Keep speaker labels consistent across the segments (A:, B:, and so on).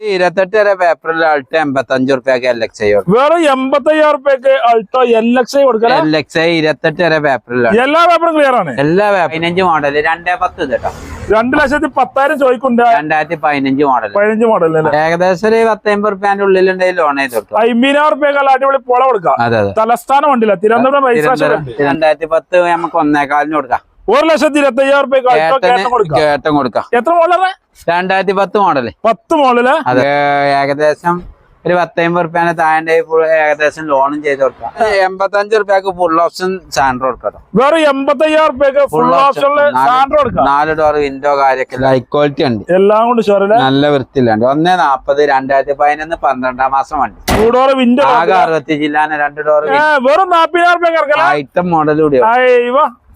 A: ഇരുപത്തെട്ട് വരെ പേപ്പറിൽ ആൾട്ട് എൺപത്തി അഞ്ചു റുപ്യക്ക് എൽ എക്സ് ഐ
B: വെറും എൺപത്തയ്യായിരം റുപ്യക്ക് അൾട്ടോ എൽ എക്സ് ഐ കൊടുക്കല?
A: എൽ എക്സ് ഐ ഇരുപത്തെട്ട് വരെ പേപ്പറിലാണ്
B: എല്ലാ പേപ്പറും ക്ലിയർ ആണ്?
A: എല്ലാ പതിനഞ്ച് മോഡൽ രണ്ടേ പത്ത് ഇത് കേട്ടോ.
B: രണ്ട് ലക്ഷത്തി പത്തായിരം ചോദിക്കുന്നുണ്ട്.
A: രണ്ടായിരത്തി പതിനഞ്ച് മോഡൽ
B: പതിനഞ്ച് മോഡൽ
A: ഏകദേശം ഒരു പത്തൊമ്പത് റുപ്യന്റെ ഉള്ളിലുണ്ടെങ്കിൽ ലോൺ ചെയ്ത് കൊടുക്കാം
B: അമ്പതിനായിരം റുപ്യക്ക് അടിപൊളി പൊള കൊടുക്കാം.
A: അതെ അതെ.
B: തലസ്ഥാനം തിരുവനന്തപുരം
A: രണ്ടായിരത്തി പത്ത് നമുക്ക് ഒന്നേകാലിന് കൊടുക്കാം.
B: ഒരു ലക്ഷത്തി ഇരുപത്തി അയ്യായിരം റുപ്യക്ക് കേട്ടം കൊടുക്കാം. എത്ര മോഡലാണ്
A: രണ്ടായിരത്തി പത്ത് മോഡൽ.
B: പത്ത് മോഡൽ?
A: അത്. ഏകദേശം ഒരു പത്തമ്പത് റുപ്യാണ് താഴെ ഏകദേശം ലോണും ചെയ്ത് കൊടുക്കാം. എൺപത്തഞ്ച് റുപ്യക്ക് ഫുൾ ഓപ്ഷൻ സാൻഡർ കൊടുക്കാം
B: വേറെ എൺപത്തി അയ്യായിരം റുപ്യക്ക് ഫുൾ
A: ഓപ്ഷൻ
B: സാൻഡ്രോ കൊടുക്കാം.
A: നാല് ഡോർ വിൻഡോ കാര്യമൊക്കെ ഹൈ ക്വാളിറ്റി ഉണ്ട്.
B: എല്ലാം കൊണ്ട് ഷോറിൽ
A: നല്ല വൃത്തിയിലുണ്ട്. ഒന്നേ നാപ്പത് രണ്ടായിരത്തി പതിനൊന്ന് പന്ത്രണ്ടാം മാസം വണ്ടി.
B: ഡോർ വിൻഡോ
A: ആകെ അറുപത്തി ജില്ലാന രണ്ട് ഡോർ
B: വെറും നാപ്പതിനായിരം റുപ്യ
A: ഐറ്റം മോഡൽ കൂടിയോ.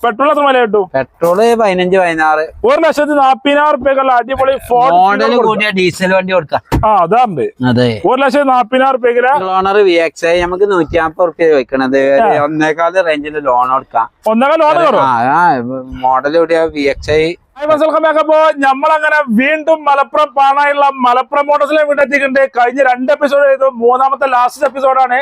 B: പെട്രോൾ എത്ര വില കിട്ടും?
A: പെട്രോൾ പതിനഞ്ച് പതിനാറ്.
B: ഒരു ലക്ഷത്തി നാപ്പതിനായിരം റുപ്യക്കുള്ള അടിപൊളി
A: മോഡൽ കൂടിയ ഡീസൽ വണ്ടി കൊടുക്കാം.
B: ആ അതാണ്ട്.
A: അതെ.
B: ഒരു ലക്ഷത്തി നാപ്പതിനായിരം റുപ്യക്കിൽ
A: ഓണർ വി എക്സ് ഐ നമുക്ക് നൂറ്റി നാപ്പത് റുപ്യ ചോദിക്കണത്. ഒന്നേക്കാൾ ഒന്നേകാൽ റേഞ്ചിൽ ലോൺ കൊടുക്കാം.
B: ഒന്നേകാൽ ലോൺ
A: മോഡൽ കൂടിയ വി എക്സ് ഐ
B: അപ്പോ. നമ്മളങ്ങനെ വീണ്ടും മലപ്പുറം പാണായുള്ള മലപ്പുറം മോട്ടോഴ്സിലെ വീട്ടിലെത്തിക്കുന്നുണ്ട് കഴിഞ്ഞ രണ്ട് എപ്പിസോഡ് ചെയ്തു മൂന്നാമത്തെ ലാസ്റ്റ് എപ്പിസോഡാണ്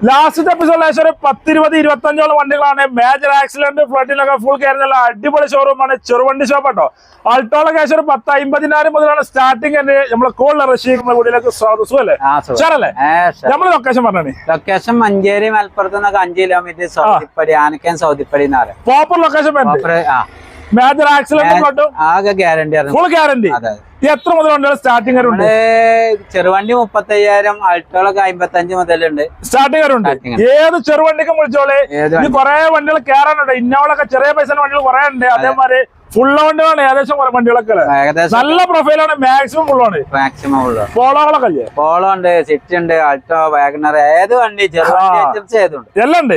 B: ലാസ്റ്റ് എപ്പിസോഡിൽ ഏകദേശം ഒരു പത്തിരുപത് ഇരുപത്തഞ്ചോളം വണ്ടികളാണ്. മേജർ ആക്സിഡന്റ് ഫ്ലഡിലൊക്കെ ഫുൾ കയറുന്ന അടിപൊളി ഷോറൂമാണ് ചെറുവണ്ടി ഷോപ്പ് കേട്ടോ അൾട്ടോളൊക്കെ ഏകദേശം ഒരു പത്ത് അമ്പതിനായിരം മുതലാണ് സ്റ്റാർട്ടിങ് തന്നെ നമ്മളെ കോളിലെ റഷ്യക്കുന്ന വീട്ടിലേക്ക് സുഖല്ലേ? ഉഷാറല്ലേ? നമ്മൾ ലൊക്കേഷൻ പറഞ്ഞേ
A: ലൊക്കേഷൻ മഞ്ചേരി മലപ്പുറത്ത് നിന്നൊക്കെ അഞ്ച് കിലോമീറ്റർ സൗദിപ്പടി ആനക്കൻ സൗദിപ്പടി എന്ന് പറയാം
B: പ്രോപ്പർ ലൊക്കേഷൻ മേജർ ആക്സിഡന്റ്
A: ആകെ ഗ്യാരണ്ടി
B: ഫുൾ ഗ്യാരണ്ടി എത്ര മുതലുണ്ട് സ്റ്റാർട്ടിംഗ് ഉണ്ട്
A: ചെറുവണ്ടി മുപ്പത്തയ്യായിരം ആൾട്ടോളൊക്കെ അമ്പത്തി അഞ്ച് മുതലുണ്ട്
B: സ്റ്റാർട്ടിംഗ് ഉണ്ട് ഏത് ചെറുവണ്ടിക്കും വിളിച്ചോളെ? കൊറേ വണ്ടികൾ കയറാനുണ്ട് ഇന്നോളൊക്കെ ചെറിയ പൈസ വണ്ടികൾ കുറെ ഉണ്ട്. അതേമാതിരി ഫുൾ വണ്ടികളാണ് ഏകദേശം കുറെ വണ്ടികളൊക്കെ നല്ല പ്രൊഫൈലാണ് മാക്സിമം ഫുള്ളാണ്
A: മാക്സിമം
B: പോളോകളൊക്കെ അല്ലേ
A: പോളോ ഉണ്ട് സിറ്റി ഉണ്ട് ആൾട്ടോ വാഗണർ ഏത് വണ്ടി
B: എല്ലാം ഉണ്ട്.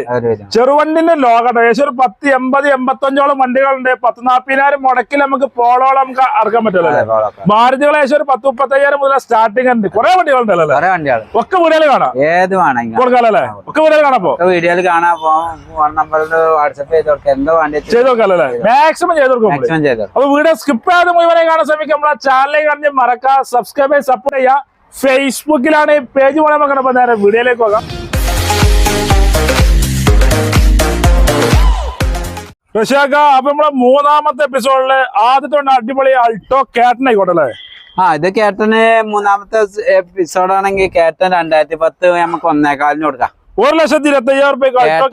B: ചെറുവണ്ടിന്റെ ലോകട്ടെ ഏകദേശം ഒരു പത്ത് എൺപത് എൺപത്തഞ്ചോളം വണ്ടികളുണ്ട്. പത്ത് നാപ്പതിനായിരം മുടക്കിൽ നമുക്ക് പോളോളം നമുക്ക്
A: അതെ,
B: അല്ലേ? മാരുതികൾ ഏകദേശം ഒരു പത്ത് മുപ്പത്തയ്യായിരം മുതൽ സ്റ്റാർട്ടിംഗ് ഉണ്ട്. കുറെ വണ്ടികളുണ്ടല്ലോ ഒക്കെ വീടുകൾ കാണാം.
A: ഏത് വേണമെങ്കിൽ
B: കൊടുക്കാലല്ലേ ഒക്കെ വീടുകൾ കാണാപ്പോ
A: വീഡിയോയിൽ കാണാൻ ഫോൺ നമ്പറിൽ വാട്സപ്പ് ചെയ്ത് കൊടുക്കാം. എന്തോ വണ്ടി
B: ചെയ്ത് നോക്കാലല്ലേ മാക്സിമം ചെയ്ത് കൊടുക്കും അപ്പൊ വീഡിയോ സ്കിപ്പ് ചെയ്യാതെ മുഴുവനെ കാണാൻ ശ്രമിക്കുക. നമ്മളെ ചാനലിൽ കാണി മറക്കാം. സബ്സ്ക്രൈബ് ചെയ്ത് സപ്പോർട്ട് ചെയ്യുക. ഫേസ്ബുക്കിലാണ് ഈ പേജ് പോലെ നമുക്ക് നേരെ വീഡിയോയിലേക്ക് പോകാം. ഋഷാക്ക അപ്പൊ നമ്മളെ മൂന്നാമത്തെ എപ്പിസോഡിൽ ആദ്യത്തെ അടിപൊളി അൾട്ടോ കാറ്റൻ ആയിക്കോട്ടെ അല്ലേ?
A: ആ ഇത് കേട്ടന് മൂന്നാമത്തെ എപ്പിസോഡ് ആണെങ്കിൽ കേട്ടൻ രണ്ടായിരത്തി പത്ത് നമുക്ക് ഒന്നേകാലിന് കൊടുക്കാം.
B: ഒരു ലക്ഷത്തി ഇരുപത്തി അയ്യായിരം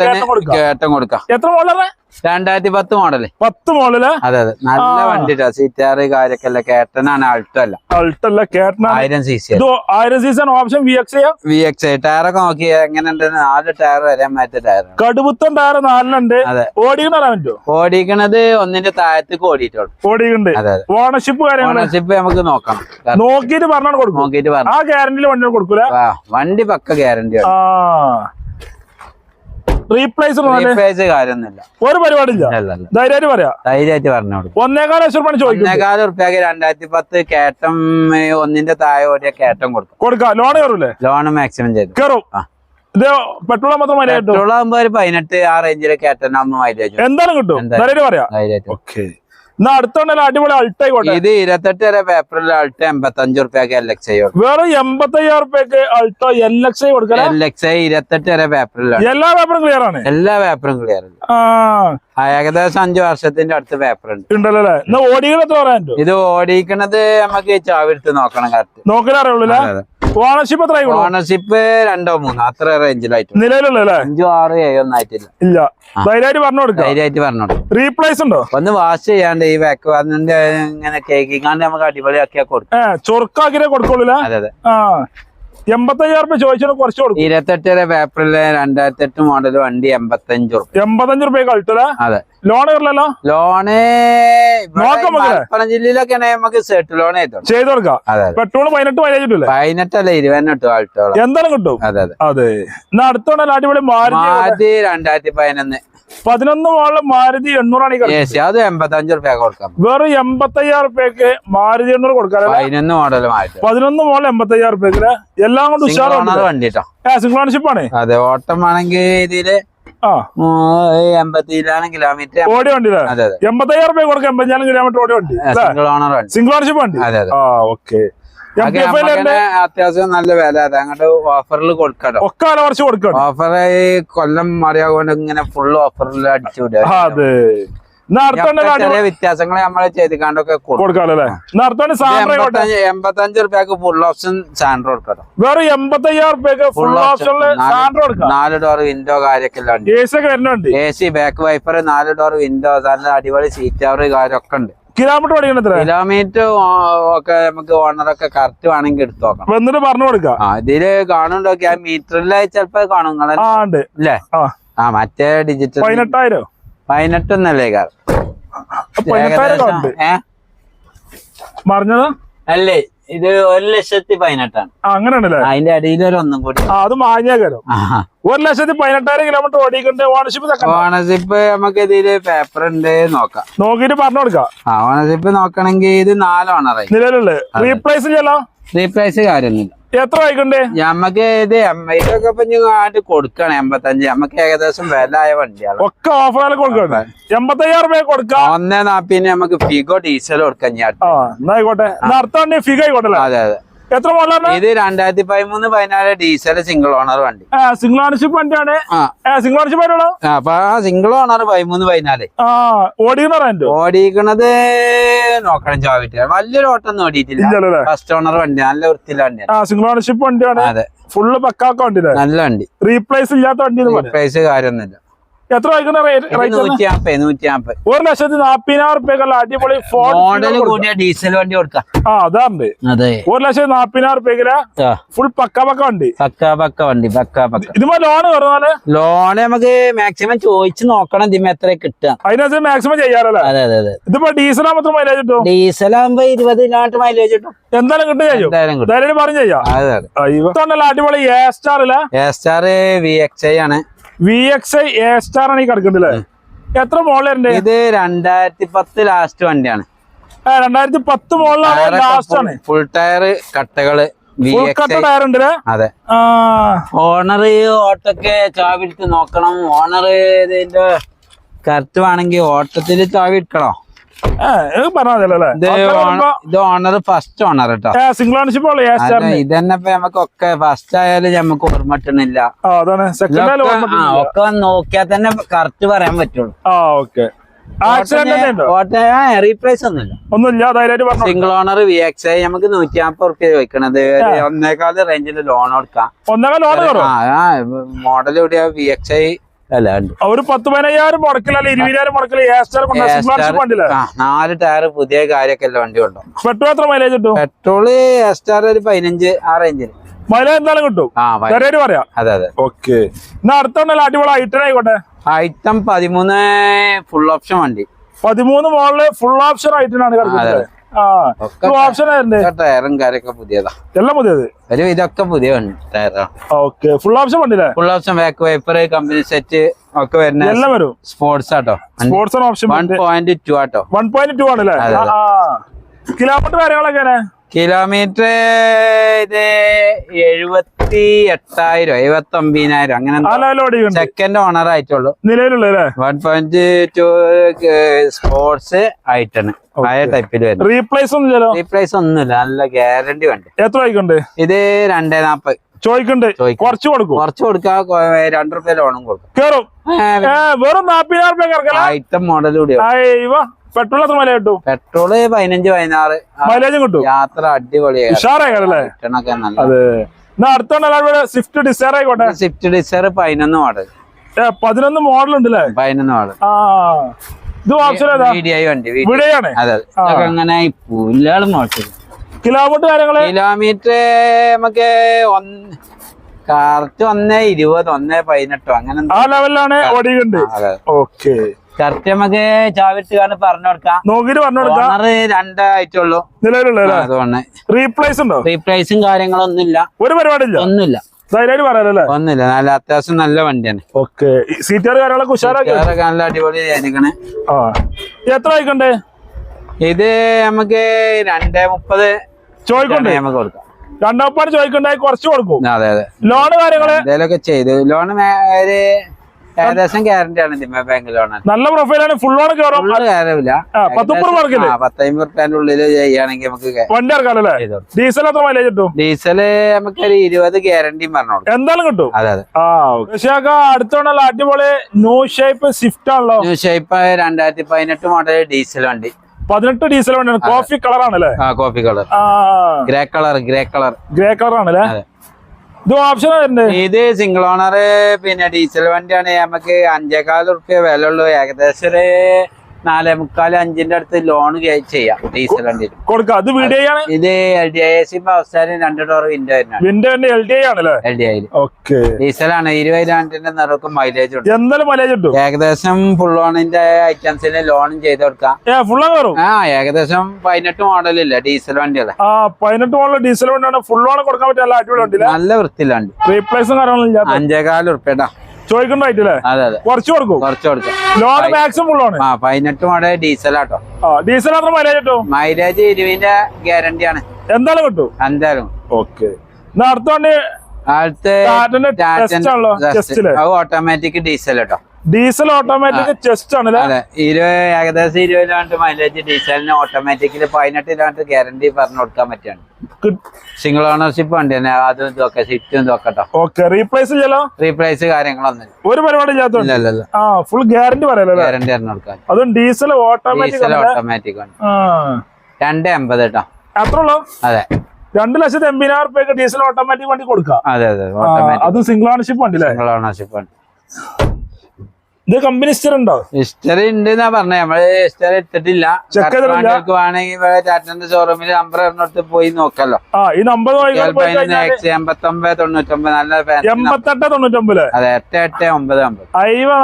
A: കേട്ടൻ കൊടുക്കാം.
B: എത്ര മോളിലെ
A: രണ്ടായിരത്തി പത്ത് മോഡൽ.
B: പത്ത് മോഡൽ?
A: അതെ അതെ. നല്ല
B: ആ.
A: വണ്ടി സീറ്റാറ് കാര്യൊക്കെ അല്ല? കേട്ടനാണ് അൾട്ടോ അല്ല.
B: അൾട്ടോ അല്ല സി
A: ആയിരം സി സി
B: ആയിരം option V X
A: V X ടയറൊക്കെ നോക്കി എങ്ങനെയുണ്ട്? നാല് ടയർ വരെ മറ്റേ ടയർ
B: കടുപുത്തൻ ടയർ നാലിനുണ്ട്
A: അതെ.
B: പറ്റുമോ
A: ഓടിക്കണത് ഒന്നിന്റെ താഴത്തേക്ക് ഓടിയിട്ടുള്ളൂ.
B: ഓടിക്കുന്നുണ്ട് ഓണർഷിപ്പ്
A: ഓണർഷിപ്പ് നമുക്ക് നോക്കണം നോക്കിട്ട്
B: നോക്കിയിട്ട് പറഞ്ഞു കൊടുക്കും.
A: നോക്കിയിട്ട് പറഞ്ഞു.
B: ആ ഗ്യാരണ്ടിയിൽ വണ്ടി കൊടുക്കൂല?
A: വണ്ടി പക്ക ഗ്യാരണ്ടിയാണ്
B: ആ. റീപ്ലേസ്
A: റീപ്ലേസ് കാര്യമൊന്നുമില്ല.
B: ഒരു
A: പരിപാടിയില്ല.
B: ധൈര്യമായിട്ട് പറയാ.
A: ധൈര്യമായിട്ട് പറഞ്ഞു കൊടുക്കും
B: ഒന്നേകാല ലക്ഷം പണി ചോദിക്കും
A: ഒന്നേകാൽ ഉറുപ്പ്യക്ക് രണ്ടായിരത്തി പത്ത് കേട്ടം ഏ, ഒന്നിന്റെ താഴെ ഓടിയ കേട്ടം കൊടുക്കും.
B: കൊടുക്കാം. ലോൺ കയറൂലേ?
A: ലോൺ മാക്സിമം ചെയ്തു.
B: കയറും. ഇത് പെട്രോൾ മാത്രം മതി
A: പെട്രോൾ ആകുമ്പോ ഒരു പതിനെട്ട് ആ റേഞ്ചിലെ കേട്ടൻ അമ്മ മൈലേജ്
B: എന്തായാലും കിട്ടും. ധൈര്യം പറയാ.
A: ധൈര്യമായിട്ട്.
B: ഓക്കെ എന്നാ അടുത്തോണ്ടല്ലോ അടിപൊളി അൾട്ടായിക്കോട്ടെ
A: ഇത് ഇരുപത്തെട്ട് വരെ പേപ്പറിൽ അൾട്ട എൺപത്തി അഞ്ച് ഉറുപ്പ്യക്ക് എൽ എക്സ് ഐ
B: വെറും എൺപത്തി അയ്യായിരം റുപ്യക്ക് അൾട്ടോ എൽ എക്സ് ഐ കൊടുക്കല?
A: എൽ എക്സ് ഐ ഇരുപത്തെട്ട് വരെ പേപ്പറിൽ
B: എല്ലാ പേപ്പറും ക്ലിയർ ആണ്?
A: എല്ലാ പേപ്പറും ക്ലിയർ ആണ് ഏകദേശം അഞ്ചു വർഷത്തിന്റെ അടുത്ത് പേപ്പർ ഉണ്ട്
B: ഉണ്ടല്ലോ അല്ലേ എന്നാ പറയാൻ
A: ഇത് ഓടിക്കണത് നമുക്ക് ചാവിടുത്ത് നോക്കണം കറക്റ്റ്
B: അറിയുള്ളൂ ഓണർഷിപ്പ് എത്ര
A: ഓണർഷിപ്പ് രണ്ടോ മൂന്നോ അത്ര റേഞ്ചിലായിട്ട്
B: നിലവിലുള്ള
A: അഞ്ചോ ആറോ ഏഴോ ഒന്നും ആയിട്ടില്ല.
B: ഇല്ല. ധൈര്യമായിട്ട് പറഞ്ഞു കൊടുക്കാം.
A: ധൈര്യമായിട്ട് പറഞ്ഞോളൂ
B: റീപ്ലേസ് ഉണ്ടോ?
A: ഒന്ന് വാഷ് ചെയ്യാണ്ട് ഈ വാക്ക് അതിന്റെ ഇങ്ങനെ കേക്കിങ്ങാണ്ട് നമുക്ക് അടിപൊളിയാക്കിയാ കൊടുക്കും.
B: ഏ ചൊറുക്കാക്കിനെ കൊടുക്കുള്ളൂല
A: അതെ അതെ.
B: ആ എൺപത്തയ്യായിരം രൂപ ചോദിച്ചാൽ കുറച്ച് കൊടുക്കും.
A: ഇരുപത്തെട്ട് വരെ പേപ്പറിൽ രണ്ടായിരത്തി എട്ട് മോഡൽ വണ്ടി എൺപത്തഞ്ചു എൺപത്തഞ്ചു
B: എൺപത്തഞ്ച് റുപ്യ കളിച്ചല്ലേ
A: അതെ.
B: ലോൺ കയറില്ലല്ലോ
A: ലോണ് മലപ്പുറം ജില്ലയിലൊക്കെ നമുക്ക് സെറ്റ് ലോൺ
B: ചെയ്ത് കൊടുക്കാം. പെട്രോൾ പതിനെട്ട് മൈലേജ് കിട്ടൂലേ
A: പതിനെട്ടല്ല ഇരുപതിന് കിട്ടും ആൾട്ടോളം.
B: എന്തായാലും കിട്ടും?
A: അതെ അതെ.
B: അതെ. എന്നാ അടുത്തോണ്ടല്ലോ അടിപൊളി മാരുതി
A: രണ്ടായിരത്തി പതിനൊന്ന്
B: പതിനൊന്ന് മോളിൽ മാരുതി എണ്ണൂറാണ്
A: അത് എൺപത്തഞ്ച് റുപ്യ കൊടുക്കാം.
B: വെറും എൺപത്തയ്യായിരം റുപ്യക്ക് മാരുതി എണ്ണൂറ് കൊടുക്കാം
A: പതിനൊന്ന് മോഡൽ
B: പതിനൊന്ന് മോളിൽ എൺപത്തയ്യായിരം റുപ്യക്ക് എല്ലാം കൊണ്ട്
A: ഉഷാറാണ് വണ്ടി കേട്ടോ
B: ഏ സിംഗ്ലോൺഷിപ്പ് ആണ്
A: അതെ ഓട്ടം ആണെങ്കിൽ
B: ഇതിൽ
A: എൺപത്തിലാണ് കിലോമീറ്റർ
B: ഓടി എൺപത്തയ്യായിരം കൊടുക്കാം എൺപത്തിനാല് കിലോമീറ്റർ ഓടി വണ്ടി.
A: സിംഗിൾ ഓണർ വണ്ടി?
B: ഓക്കെ.
A: അത്യാവശ്യം നല്ല വില അതെ. അങ്ങോട്ട് ഓഫറിൽ കൊടുക്കട്ടോ
B: ഒക്കെ വില കുറച്ച് കൊടുക്കണം
A: ഓഫർ കൊല്ലം മറിയാകൊണ്ട് ഇങ്ങനെ ഫുൾ ഓഫറിൽ അടിച്ചു വിടുക വ്യത്യാസങ്ങൾ നമ്മൾ ചെയ്തിക്കാണ്ടൊക്കെ കൊടുക്കും.
B: കൊടുക്കാലോ അല്ലേ എന്നാ അടുത്തോണ്ട് സാമ്പ്ര ആയിക്കോട്ടെ.
A: എൺപത്തഞ്ച് റുപ്യക്ക് ഫുൾ ഓപ്ഷൻ സാൻഡ്രോ കൊടുക്കാം
B: വേറെ എൺപത്തി അയ്യായിരം റുപ്യക്ക് ഫുൾ
A: നാല്
B: സാൻഡ്രോ കൊടുക്കാം.
A: നാല് ഡോർ വിൻഡോ കാര്യമൊക്കെ ഉണ്ട്
B: എ സി
A: ബാക്ക് വൈപ്പർ നാല് ഡോർ വിൻഡോ നല്ല അടിപൊളി സീറ്റ് അവർ കാര്യമൊക്കെ ഉണ്ട്.
B: കിലോമീറ്റർ പഠിക്കണത്ര
A: കിലോമീറ്റർ ഒക്കെ നമുക്ക് ഓണറൊക്കെ കറക്റ്റ് വേണമെങ്കിൽ എടുത്തു എന്നിട്ട്
B: വന്നിട്ട് പറഞ്ഞു കൊടുക്കാം.
A: അതിൽ ഇതിൽ മീറ്ററിലായി ആ മീറ്ററിൽ ചിലപ്പോ കാണും. അല്ലേ
B: ആ
A: മറ്റേ ഡിജിറ്റൽ
B: പതിനെട്ടായിരം.
A: പതിനെട്ടൊന്നല്ലേ കാർ
B: പതിനെട്ടായിരം ഒക്കെ ഉണ്ട് പറഞ്ഞത്
A: അല്ലേ ഇത് ഒരു ലക്ഷത്തി പതിനെട്ടാണ്.
B: അങ്ങനെയാണല്ലേ? അങ്ങനെ
A: അതിന്റെ അടിയിൽ ഒരു ഒന്നും കൂടി.
B: അത് മാഞ്ഞേക്കാരോ ഒരു ലക്ഷത്തി പതിനെട്ടായിരം കിലോമീറ്റർ ഓടിക്കുന്നുണ്ട് ഓണർഷിപ്പ്
A: ഓണർഷിപ്പ് നമുക്ക് ഇതിൽ പേപ്പർ ഉണ്ട് നോക്കാം.
B: നോക്കിട്ട് പറഞ്ഞു കൊടുക്കാം.
A: ആ ഓണർഷിപ്പ് നോക്കണെങ്കിൽ ഇത് നാല് ഓണറായി
B: നിലവിലുള്ള റീപ്ലേസ് ചെയ്യലോ?
A: റീപ്ലേസ് കാര്യമൊന്നുമില്ല.
B: എത്ര വായിക്കണ്ടേ
A: ഞമ്മക്ക് ഇത് എം- ഇതൊക്കെ ഇപ്പൊ കൊടുക്കണം. എൺപത്തഞ്ച്. നമുക്ക് ഏകദേശം വില ആയ വണ്ടിയാണ്
B: ഒക്കെ ഓഫർ കൊടുക്കണ്ടേ എൺപത്തയ്യായിരം രൂപ കൊടുക്കാം.
A: ഒന്നേ നാപ്പിന് നമുക്ക് ഫിഗോ ഡീസൽ കൊടുക്കാം ഞാൻ
B: ആയിക്കോട്ടെ. ഫിഗ ആയിക്കോട്ടെ
A: അതെ അതെ.
B: എത്ര മോഡലാണ്
A: ഇത് രണ്ടായിരത്തി പതിമൂന്ന് പതിനാല് ഡീസൽ സിംഗിൾ ഓണർ വണ്ടി.
B: സിംഗിൾ ഓണർഷിപ്പ് വണ്ടിയാണ്. സിംഗിൾ ഓണർഷിപ്പ്
A: അപ്പൊ സിംഗിൾ ഓണർ പതിമൂന്ന് പതിനാല്.
B: ആ ഓടിക്കുന്ന റെന്റ്
A: ഓടിക്കണത് നോക്കണം ചോദിട്ട് വലിയൊരു ഓട്ടൊന്നും ഓടിയിട്ടില്ല. ഫസ്റ്റ് ഓണർ വണ്ടി നല്ല വൃത്തിയില്ല വണ്ടിയാണ്.
B: സിംഗിൾ ഓണർഷിപ്പ് വണ്ടിയാണ്.
A: അതെ.
B: ഫുള്ള് പക്കാക്ക വണ്ടി
A: നല്ല വണ്ടി.
B: റീപ്ലേസ് ഇല്ലാത്ത വണ്ടി
A: റീപ്ലേസ് കാര്യമൊന്നുമില്ല.
B: എത്ര ഒരു ലക്ഷത്തി നാപ്പതിനായിരം റുപ്യക്കുള്ള അടിപൊളി
A: മോഡൽ കൂടിയ ഡീസൽ വണ്ടി കൊടുക്കാം.
B: ആ അതാണ്ട്
A: അതെ.
B: ഒരു ലക്ഷത്തി നാപ്പതിനായിരം
A: റുപ്യക്കിൽ
B: ഫുൾ പക്ക പക്ക വണ്ടി.
A: പക്ക പക്ക വണ്ടി പക്ക പക്ക.
B: ഇതുമ്പോ ലോൺ കയറുന്നാൽ
A: ലോൺ നമുക്ക് മാക്സിമം ചോദിച്ചു നോക്കണം ഇതിന് എത്ര കിട്ടുക.
B: അതിനകത്ത് മാക്സിമം ചെയ്യാറല്ലേ
A: അതെ അതെ അതെ.
B: ഇതിപ്പോ ഡീസൽ മാത്രം മൈലേജ് കിട്ടും?
A: ഡീസൽ ആകുമ്പോ ഇരുപതിനായിട്ട് മൈലേജ് കിട്ടും.
B: എന്തായാലും കിട്ടും ചെയ്യും. ധൈര്യം പറഞ്ഞു ചെയ്യാം. അടിപൊളി എ സ്റ്റാർ അല്ല?
A: A Star V X I ആണ്.
B: V X I A Star ആണ് ഈ കിടക്കുന്നില്ലേ എത്ര മോളിലുണ്ട്?
A: ഇത് രണ്ടായിരത്തി പത്ത് ലാസ്റ്റ് വണ്ടിയാണ്.
B: രണ്ടായിരത്തി പത്ത് മോളിലാണ് ലാസ്റ്റ് ആണ്.
A: ഫുൾ ടയർ
B: കട്ടകൾ
A: അതെ. ഓണർ ഓട്ടൊക്കെ ചാവിട്ട് നോക്കണം. ഓണർ ഇതിന്റെ കറക്റ്റ് വേണമെങ്കിൽ ഓട്ടത്തിൽ ചാവി എടുക്കണോ
B: പറഞ്ഞല്ലേ
A: ഇത് ഓണ- ഇത് ഓണർ ഫസ്റ്റ് ഓണർ കേട്ടോ.
B: സിംഗിൾ ഓണർഷിപ്പ് ഉള്ളു എ
A: ഇതന്നെ ഇപ്പൊ നമുക്കൊക്കെ ഫസ്റ്റ് ആയാലും നമുക്ക് ഓർമ്മ കിട്ടണില്ല. ഒക്കെ നോക്കിയാൽ തന്നെ കറക്റ്റ് പറയാൻ പറ്റുള്ളൂ. റീപ്ലേസ് ഒന്നുമില്ല.
B: ഒന്നുമില്ല
A: single owner V X I നമുക്ക് നൂറ്റി നാൽപ്പത് റുപ്യ ചോദിക്കണത്. ഒന്നേകാൽ റേഞ്ചിൽ ലോൺ കൊടുക്കാം.
B: ഒന്നേകാൽ ലോൺ
A: മോഡൽ എവിടെയാ? V X I.
B: ഒരു പത്ത് പതിനയ്യായിരം മുടക്കില്ല ഇരുപതിനായിരം മുടക്കില്ല.
A: നാല് ടയർ പുതിയ കാര്യമൊക്കെ അല്ല വണ്ടി ഉണ്ടോ
B: പെട്രോൾ എത്ര മൈലേജ് കിട്ടും?
A: പെട്രോൾ എസ്റ്റാർ ഒരു പതിനഞ്ച് ആ റേഞ്ചിൽ
B: മൈലേജ് എന്തായാലും കിട്ടും. പറയാം.
A: അതെ അതെ.
B: ഓക്കെ എന്നാ അടുത്തുണ്ടല്ലോ അടിപൊളി ഐറ്റം ആയിക്കോട്ടെ.
A: ഐറ്റം പതിമൂന്ന് ഫുൾ ഓപ്ഷൻ വണ്ടി.
B: പതിമൂന്ന് മോളിൽ ഫുൾ ഓപ്ഷൻ ആയിട്ടാണ് കിടക്കുന്നത് ആ
A: ഒക്കെ
B: ഓപ്ഷൻ ആയിരുന്നു
A: ടയറും കാര്യമൊക്കെ പുതിയതാ.
B: എല്ലാം
A: ഒരു ഇതൊക്കെ പുതിയ
B: okay full option വണ്ടിയില്ലേ
A: full option back wiper company set ഒക്കെ വരുന്ന
B: എല്ലാം വരും.
A: Sports auto
B: sports option
A: one point two auto
B: one point two ആണല്ലേ
A: അതെ, അതെ.
B: കിലോമീറ്റർ കാര്യങ്ങളൊക്കെ?
A: കിലോമീറ്റർ ഇത് എഴുപത്തി എട്ടായിരം എഴുപത്തി ഒമ്പതിനായിരം അങ്ങനെ സെക്കൻഡ് ഓണർ ആയിട്ടുള്ളൂ.
B: നിലവിലുള്ള
A: വൺ പോയിന്റ് ടു സ്പോർട്സ് ആയിട്ടാണ് പഴയ ടൈപ്പിൽ വരുന്നത്.
B: റീപ്ലേസ് ഒന്നും ചെയ്യലോ
A: റീപ്ലേസ് ഒന്നുമില്ല. നല്ല ഗ്യാരണ്ടി വേണ്ട?
B: എത്ര ആയിക്കൊണ്ട്?
A: ഇത് രണ്ടേ നാപ്പത്.
B: ചോദിക്കണ്ട്.
A: ചോദിക്കും.
B: കുറച്ച് കൊടുക്കും.
A: രണ്ട് റുപ്യ ലോണും കൊടുക്കും.
B: കേറും. വെറും നാപ്പതിനായിരം
A: മോഡൽ
B: അയ്യോ പെട്രോൾ എത്ര മല കിട്ടും?
A: പെട്രോൾ പതിനഞ്ച് പതിനാറ്. ആ,
B: മൈലേജും കിട്ടും?
A: യാത്ര അടിപൊളിയായി റിട്ടേണൊക്കെ നല്ല.
B: സ്വിഫ്റ്റ് ഡിസയർ ആയിക്കോട്ടെ.
A: സ്വിഫ്റ്റ് ഡിസയർ പതിനൊന്ന് മോഡൽ
B: പതിനൊന്ന് മോഡൽ
A: പതിനൊന്ന് മോഡൽ
B: ഇത്
A: അങ്ങനെ
B: കിലോമീറ്റർ കാര്യങ്ങൾ?
A: കിലോമീറ്റർ നമുക്ക് ഒന്ന് കറക്റ്റ് ഒന്നേ ഇരുപത് ഒന്നേ പതിനെട്ടോ അങ്ങനെ
B: ആ ലെവലിലാണ് ഓടിയിട്ടുണ്ട്. ഓക്കെ
A: കറക്റ്റ് നമുക്ക് പറഞ്ഞു കൊടുക്കാം.
B: നോക്കിട്ട് പറഞ്ഞു കൊടുക്കാം.
A: രണ്ടായിട്ടുള്ളൂ
B: നിലവിലുള്ള റീപ്ലേസ് ഉണ്ടോ?
A: റീപ്ലേസും കാര്യങ്ങളൊന്നുമില്ല.
B: ഒരു പരിപാടിയില്ല?
A: ഒന്നുമില്ല. ഒന്നില്ല നല്ല അത്യാവശ്യം നല്ല വണ്ടിയാണ്.
B: ഓക്കെ. സീറ്റുകാർ കാര്യങ്ങളൊക്കെ ഉഷാറാക്കി
A: വേറൊക്കെ നല്ല അടിപൊളി ആയിരിക്കണേ.
B: എത്ര ആയിക്കണ്ടേ
A: ഇത് നമുക്ക് രണ്ടേ മുപ്പത്
B: ചോദിക്കണ്ടേ?
A: നമുക്ക് കൊടുക്കാം.
B: രണ്ടാം പാട് ചോദിക്കണ്ടായി കുറച്ച് കൊടുക്കും.
A: അതെ അതെ.
B: ലോണ് കാര്യങ്ങൾ?
A: എന്തേലൊക്കെ ചെയ്ത്. ലോണ് ഒരു ഏകദേശം ഗ്യാരണ്ടി ആണ് ഇതിമേ ബാങ്ക് ലോൺ
B: നല്ല പ്രൊഫൈലാണ് ഫുൾ ലോൺ കയറും ആ, പത്തൊമ്പത്
A: റുപ്യന്റെ ഉള്ളിൽ ചെയ്യുകയാണെങ്കിൽ നമുക്ക്
B: വണ്ടി ഡീസൽ എത്ര മൈലേജ് കിട്ടും?
A: ഡീസൽ നമുക്ക് ഒരു ഇരുപത് ഗ്യാരണ്ടിയും പറഞ്ഞോളൂ.
B: എന്തായാലും കിട്ടും?
A: അതെ അതെ.
B: അടുത്തോണ്ടല്ല അടിപൊളി ന്യൂ ഷേപ്പ് സ്വിഫ്റ്റ് ആണല്ലോ.
A: ന്യൂ ഷേപ്പ് രണ്ടായിരത്തി പതിനെട്ട് മോഡൽ ഡീസൽ വണ്ടി.
B: പതിനെട്ട് ഡീസൽ വണ്ടിയാണ്. കോഫി കളർ ആണല്ലേ?
A: Coffee colour grey colour grey colour
B: grey colour ആണല്ലേ. ഇത്
A: സിംഗിൾ ഓണർ പിന്നെ ഡീസൽ വണ്ടിയാണ്. നമുക്ക് അഞ്ചേകാൽ റുപ്യ വില ഉള്ളൂ ഏകദേശം നാലേ മുക്കാൽ അഞ്ചിന്റെ അടുത്ത് ലോൺ ചെയ്യാം. ഡീസൽ വണ്ടി
B: കൊടുക്കാം. അത് വീഡിയോ
A: ഇത് എൽ ഡി ഐ എസ് അവസാനം രണ്ട് door window
B: window L D I ആണല്ലേ
A: എൽ ഡി
B: ഐ
A: ഡീസലാണ് ഇരുപതിനായിരത്തിന്റെ നിറക്ക് മൈലേജ് ഉണ്ട്.
B: എന്തായാലും മൈലേജ് ഉണ്ട്?
A: ഏകദേശം ഫുൾ ഓണിന്റെ ഐറ്റംസിന് ലോണും ചെയ്ത് കൊടുക്കാം. ആ ഏകദേശം പതിനെട്ട് മോഡലില്ല ഡീസൽ വണ്ടികളെ.
B: പതിനെട്ട് മോഡൽ ഡീസൽ വണ്ടിയാണ്. ഫുൾ ഓൺ കൊടുക്കാൻ പറ്റിയ നല്ല അടിപൊളി
A: നല്ല വൃത്തിയിലുണ്ട്
B: റീപ്ലേസും കാര്യങ്ങളും
A: അഞ്ചേകാൽ ഉറുപ്പ്യട്ടാ
B: ചോദിക്കണ്ടായിട്ടില്ലേ?
A: അതെ അതെ.
B: കുറച്ച് കൊടുക്കും.
A: കുറച്ച് കൊടുക്കും.
B: ലോൺ മാക്സിമം ഫുൾ ആണ്.
A: ആ പതിനെട്ട് മോഡൽ ഡീസൽ
B: ആ ഡീസൽ മാത്രം മൈലേജ് കിട്ടും?
A: മൈലേജ് ഇരുപതിന്റെ ഗ്യാരണ്ടി ആണ്.
B: എന്തായാലും കിട്ടും?
A: എന്തായാലും.
B: ഓക്കെ. അടുത്ത വണ്ടി
A: ഓട്ടോമാറ്റിക് ഡീസൽ കേട്ടോ
B: ഡീസൽ ഓട്ടോമാറ്റിക് ചെസ്റ്റ്
A: ആണ് ഇരുപത് ഏകദേശം ഇരുപതിലാണ്ട് മൈലേജ് ഡീസലിന് ഓട്ടോമാറ്റിക്കിൽ പതിനെട്ടിലാണ്ട് ഗ്യാരണ്ടി പറഞ്ഞു കൊടുക്കാൻ പറ്റുകയാണ്. സിംഗിൾ ഓണർഷിപ്പ് വണ്ടി തന്നെ. അതും ഇതൊക്കെ സിറ്റും
B: ഓക്കെ റീപ്ലേസ് ചെയ്യലോ
A: റീപ്ലേസ് കാര്യങ്ങളൊന്നും
B: ഒരു പരിപാടി ആ ഫുൾ ഗ്യാരണ്ടി പറയാലോ
A: ഗ്യാരണ്ടി പറഞ്ഞു കൊടുക്കാം
B: അതും ഡീസൽ ഓട്ടോമാറ്റിക്
A: ഓട്ടോമാറ്റിക്
B: ആണ്.
A: രണ്ട് എൺപത് കേട്ടോ
B: അത്ര ഉള്ളു?
A: അതെ.
B: രണ്ട് ലക്ഷത്തി എൺപതിനായിരം റുപ്യക്ക് ഡീസൽ ഓട്ടോമാറ്റിക് വണ്ടി കൊടുക്കാം.
A: അതെ അതെ
B: അതും സിംഗിൾ ഓണർഷിപ്പ് വണ്ടി അല്ലേ?
A: സിംഗിൾ ഓണർഷിപ്പ് വണ്ടി.
B: ഇത് കമ്പനി ഹിസ്റ്റർ ഉണ്ടോ?
A: ഹിസ്റ്ററി ഉണ്ട് എന്നാ പറഞ്ഞത് നമ്മൾ ഹിസ്റ്ററി? വണ്ടികൾക്ക് വേണമെങ്കിൽ ടാറ്റന്റെ ഷോറൂമിൽ നമ്പർ എണ്ണോട്ട് പോയി നോക്കല്ലോ.
B: ആ ഈ നമ്പർ
A: എൺപത്തൊമ്പത് തൊണ്ണൂറ്റൊമ്പത് നല്ല ഫാൻസി
B: എൺപത്തെട്ട് തൊണ്ണൂറ്റൊമ്പത്
A: അതെ എട്ട് എട്ട് ഒമ്പത് ഒമ്പത്.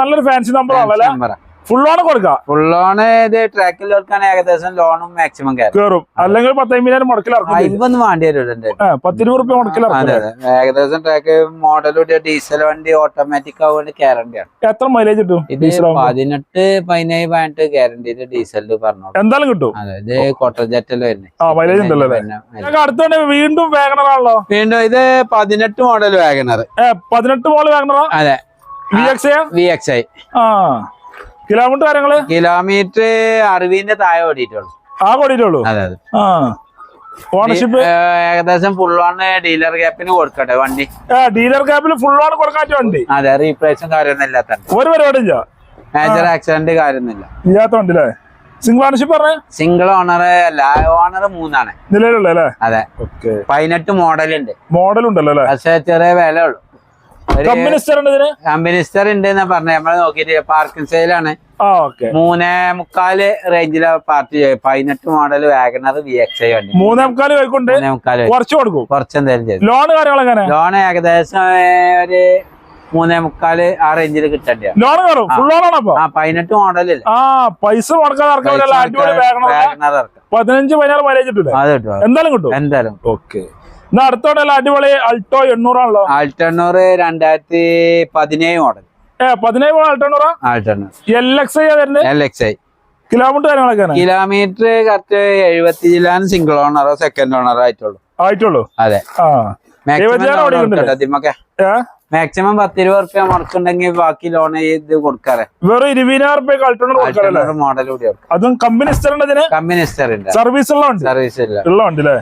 B: നല്ലൊരു fancy number
A: number
B: full on കൊടുക്കാം?
A: ഫുൾ ഓൺ ഇത് ട്രാക്കിൽ കൊടുക്കാൻ ഏകദേശം ലോണും മാക്സിമം കയറും
B: അല്ലെങ്കിൽ പത്തമ്പതിനായിരം മുടക്കിലിറക്കും
A: അയിമ്പൊന്നും വേണ്ടി വരും
B: പത്തിരുപത് റുപ്യ മുടക്കിലിറക്കും
A: ഏകദേശം ട്രാക്ക് മോഡൽ ഡീസൽ വണ്ടി ഓട്ടോമാറ്റിക് ആവുകൊണ്ട് ഗ്യാരണ്ടിയാണ്
B: എത്ര മൈലേജ് കിട്ടും
A: ഇത്? പതിനെട്ട് പതിനേഴ് പതിനെട്ട് ഗ്യാരണ്ടിന്റെ ഡീസലിൽ പറഞ്ഞു
B: എന്തായാലും കിട്ടും.
A: ഇത് കോട്ടർ ജെറ്റിൽ വരുന്നത്
B: അടുത്തോണ്ട് വീണ്ടും വേഗണറാണല്ലോ
A: വീണ്ടും ഇത് പതിനെട്ട് മോഡൽ വാഗണർ
B: പതിനെട്ട് മോഡൽ വേഗണറാ
A: അതെ.
B: V X
A: V X I
B: ആ. കിലോമീറ്റർ കാര്യങ്ങൾ?
A: കിലോമീറ്റർ അറുപതിന്റെ താഴെ ഓടിയിട്ടുള്ളൂ.
B: ആ ഓടിയിട്ടുള്ളൂ?
A: അതെ അതെ.
B: ആ. ഓണർഷിപ്പ്
A: ഏകദേശം ഫുൾ ഓൺ ഡീലർ ഗ്യാപ്പിന് കൊടുക്കട്ടെ വണ്ടി.
B: ഡീലർ ഗ്യാപ്പിൽ ഫുൾ ഓൺ കൊടുക്കാറ്റ വണ്ടി.
A: അതെ റീപ്ലേസും കാര്യമൊന്നും ഇല്ലാത്ത
B: ഒരു പരിപാടി ഇല്ല
A: മേജർ ആക്സിഡന്റ് കാര്യമൊന്നുമില്ല
B: ഇല്ലാത്ത വണ്ടി അല്ലേ സിംഗിൾ ഓണർഷിപ്പ് പറഞ്ഞ?
A: സിംഗിൾ ഓണർ അല്ല ഓണർ മൂന്നാണ്.
B: നിലവിലുള്ള അല്ലേ
A: അതെ പതിനെട്ട്
B: മോഡലുണ്ട് മോഡലുണ്ടല്ലോ അല്ലേ?
A: പക്ഷെ ചെറിയ വില ഉള്ളു കമ്പനിസ്റ്റർ ഉണ്ട് എന്നാ പറഞ്ഞത് നമ്മൾ നോക്കിട്ട് പാർക്കിംഗ് സെയിലാണ് മൂന്നേ മുക്കാൽ റേഞ്ചിലെ പാർട്ടി പതിനെട്ട് model WagonR V X I വണ്ടി.
B: മൂന്നേ മുക്കാൽ
A: മൂന്നേ മുക്കാൽ
B: കുറച്ച് കൊടുക്കും.
A: കുറച്ചെന്തായാലും ചെയ്തു.
B: ലോൺ കാര്യങ്ങൾ എങ്ങനെ
A: ലോൺ ഏകദേശം ഒരു മൂന്നേ മുക്കാൽ ആ റേഞ്ചിൽ കിട്ടണ്ട
B: ലോൺ കയറും
A: ആ. പതിനെട്ട്
B: ആ പൈസ പതിനഞ്ച് പതിനാറ് മൈലേജ്
A: അത് കിട്ടും
B: എന്തായാലും കിട്ടും.
A: എന്തായാലും
B: ഓക്കെ. എന്നാ അടുത്തോടെയല്ല അടിപൊളി അൾട്ടോ എണ്ണൂറാണല്ലോ.
A: ആൾട്ടണ്ണൂർ രണ്ടായിരത്തി പതിനേഴ് മോഡൽ
B: ഏ പതിനേഴ് ആൾട്ടോ
A: ആൾട്ടണ്ണൂർ
B: എൽ എക്സ് ഐ വരുന്നത്?
A: എൽ എക്സ് ഐ
B: കിലോമീറ്റർ കാര്യങ്ങളൊക്കെയാണ്?
A: കിലോമീറ്റർ കറക്റ്റ് എഴുപത്തി ജില്ലാണ് സിംഗിൾ ഓണറോ സെക്കൻഡ് ഓണറോ ആയിട്ടുള്ളൂ.
B: ആയിട്ടുള്ളൂ?
A: അതെ? മാക്സിമം പത്ത് പത്തിരുപത് റുപ്യ മുടക്കുണ്ടെങ്കിൽ ബാക്കി ലോൺ ചെയ്ത് കൊടുക്കാറ്.
B: വെറും ഇരുപതിനായിരം റുപ്യ
A: മോഡൽ കൂടി
B: അതും കമ്പനി സർവീസ്
A: സർവീസ് ഇല്ല.
B: ഉള്ള അല്ലേ?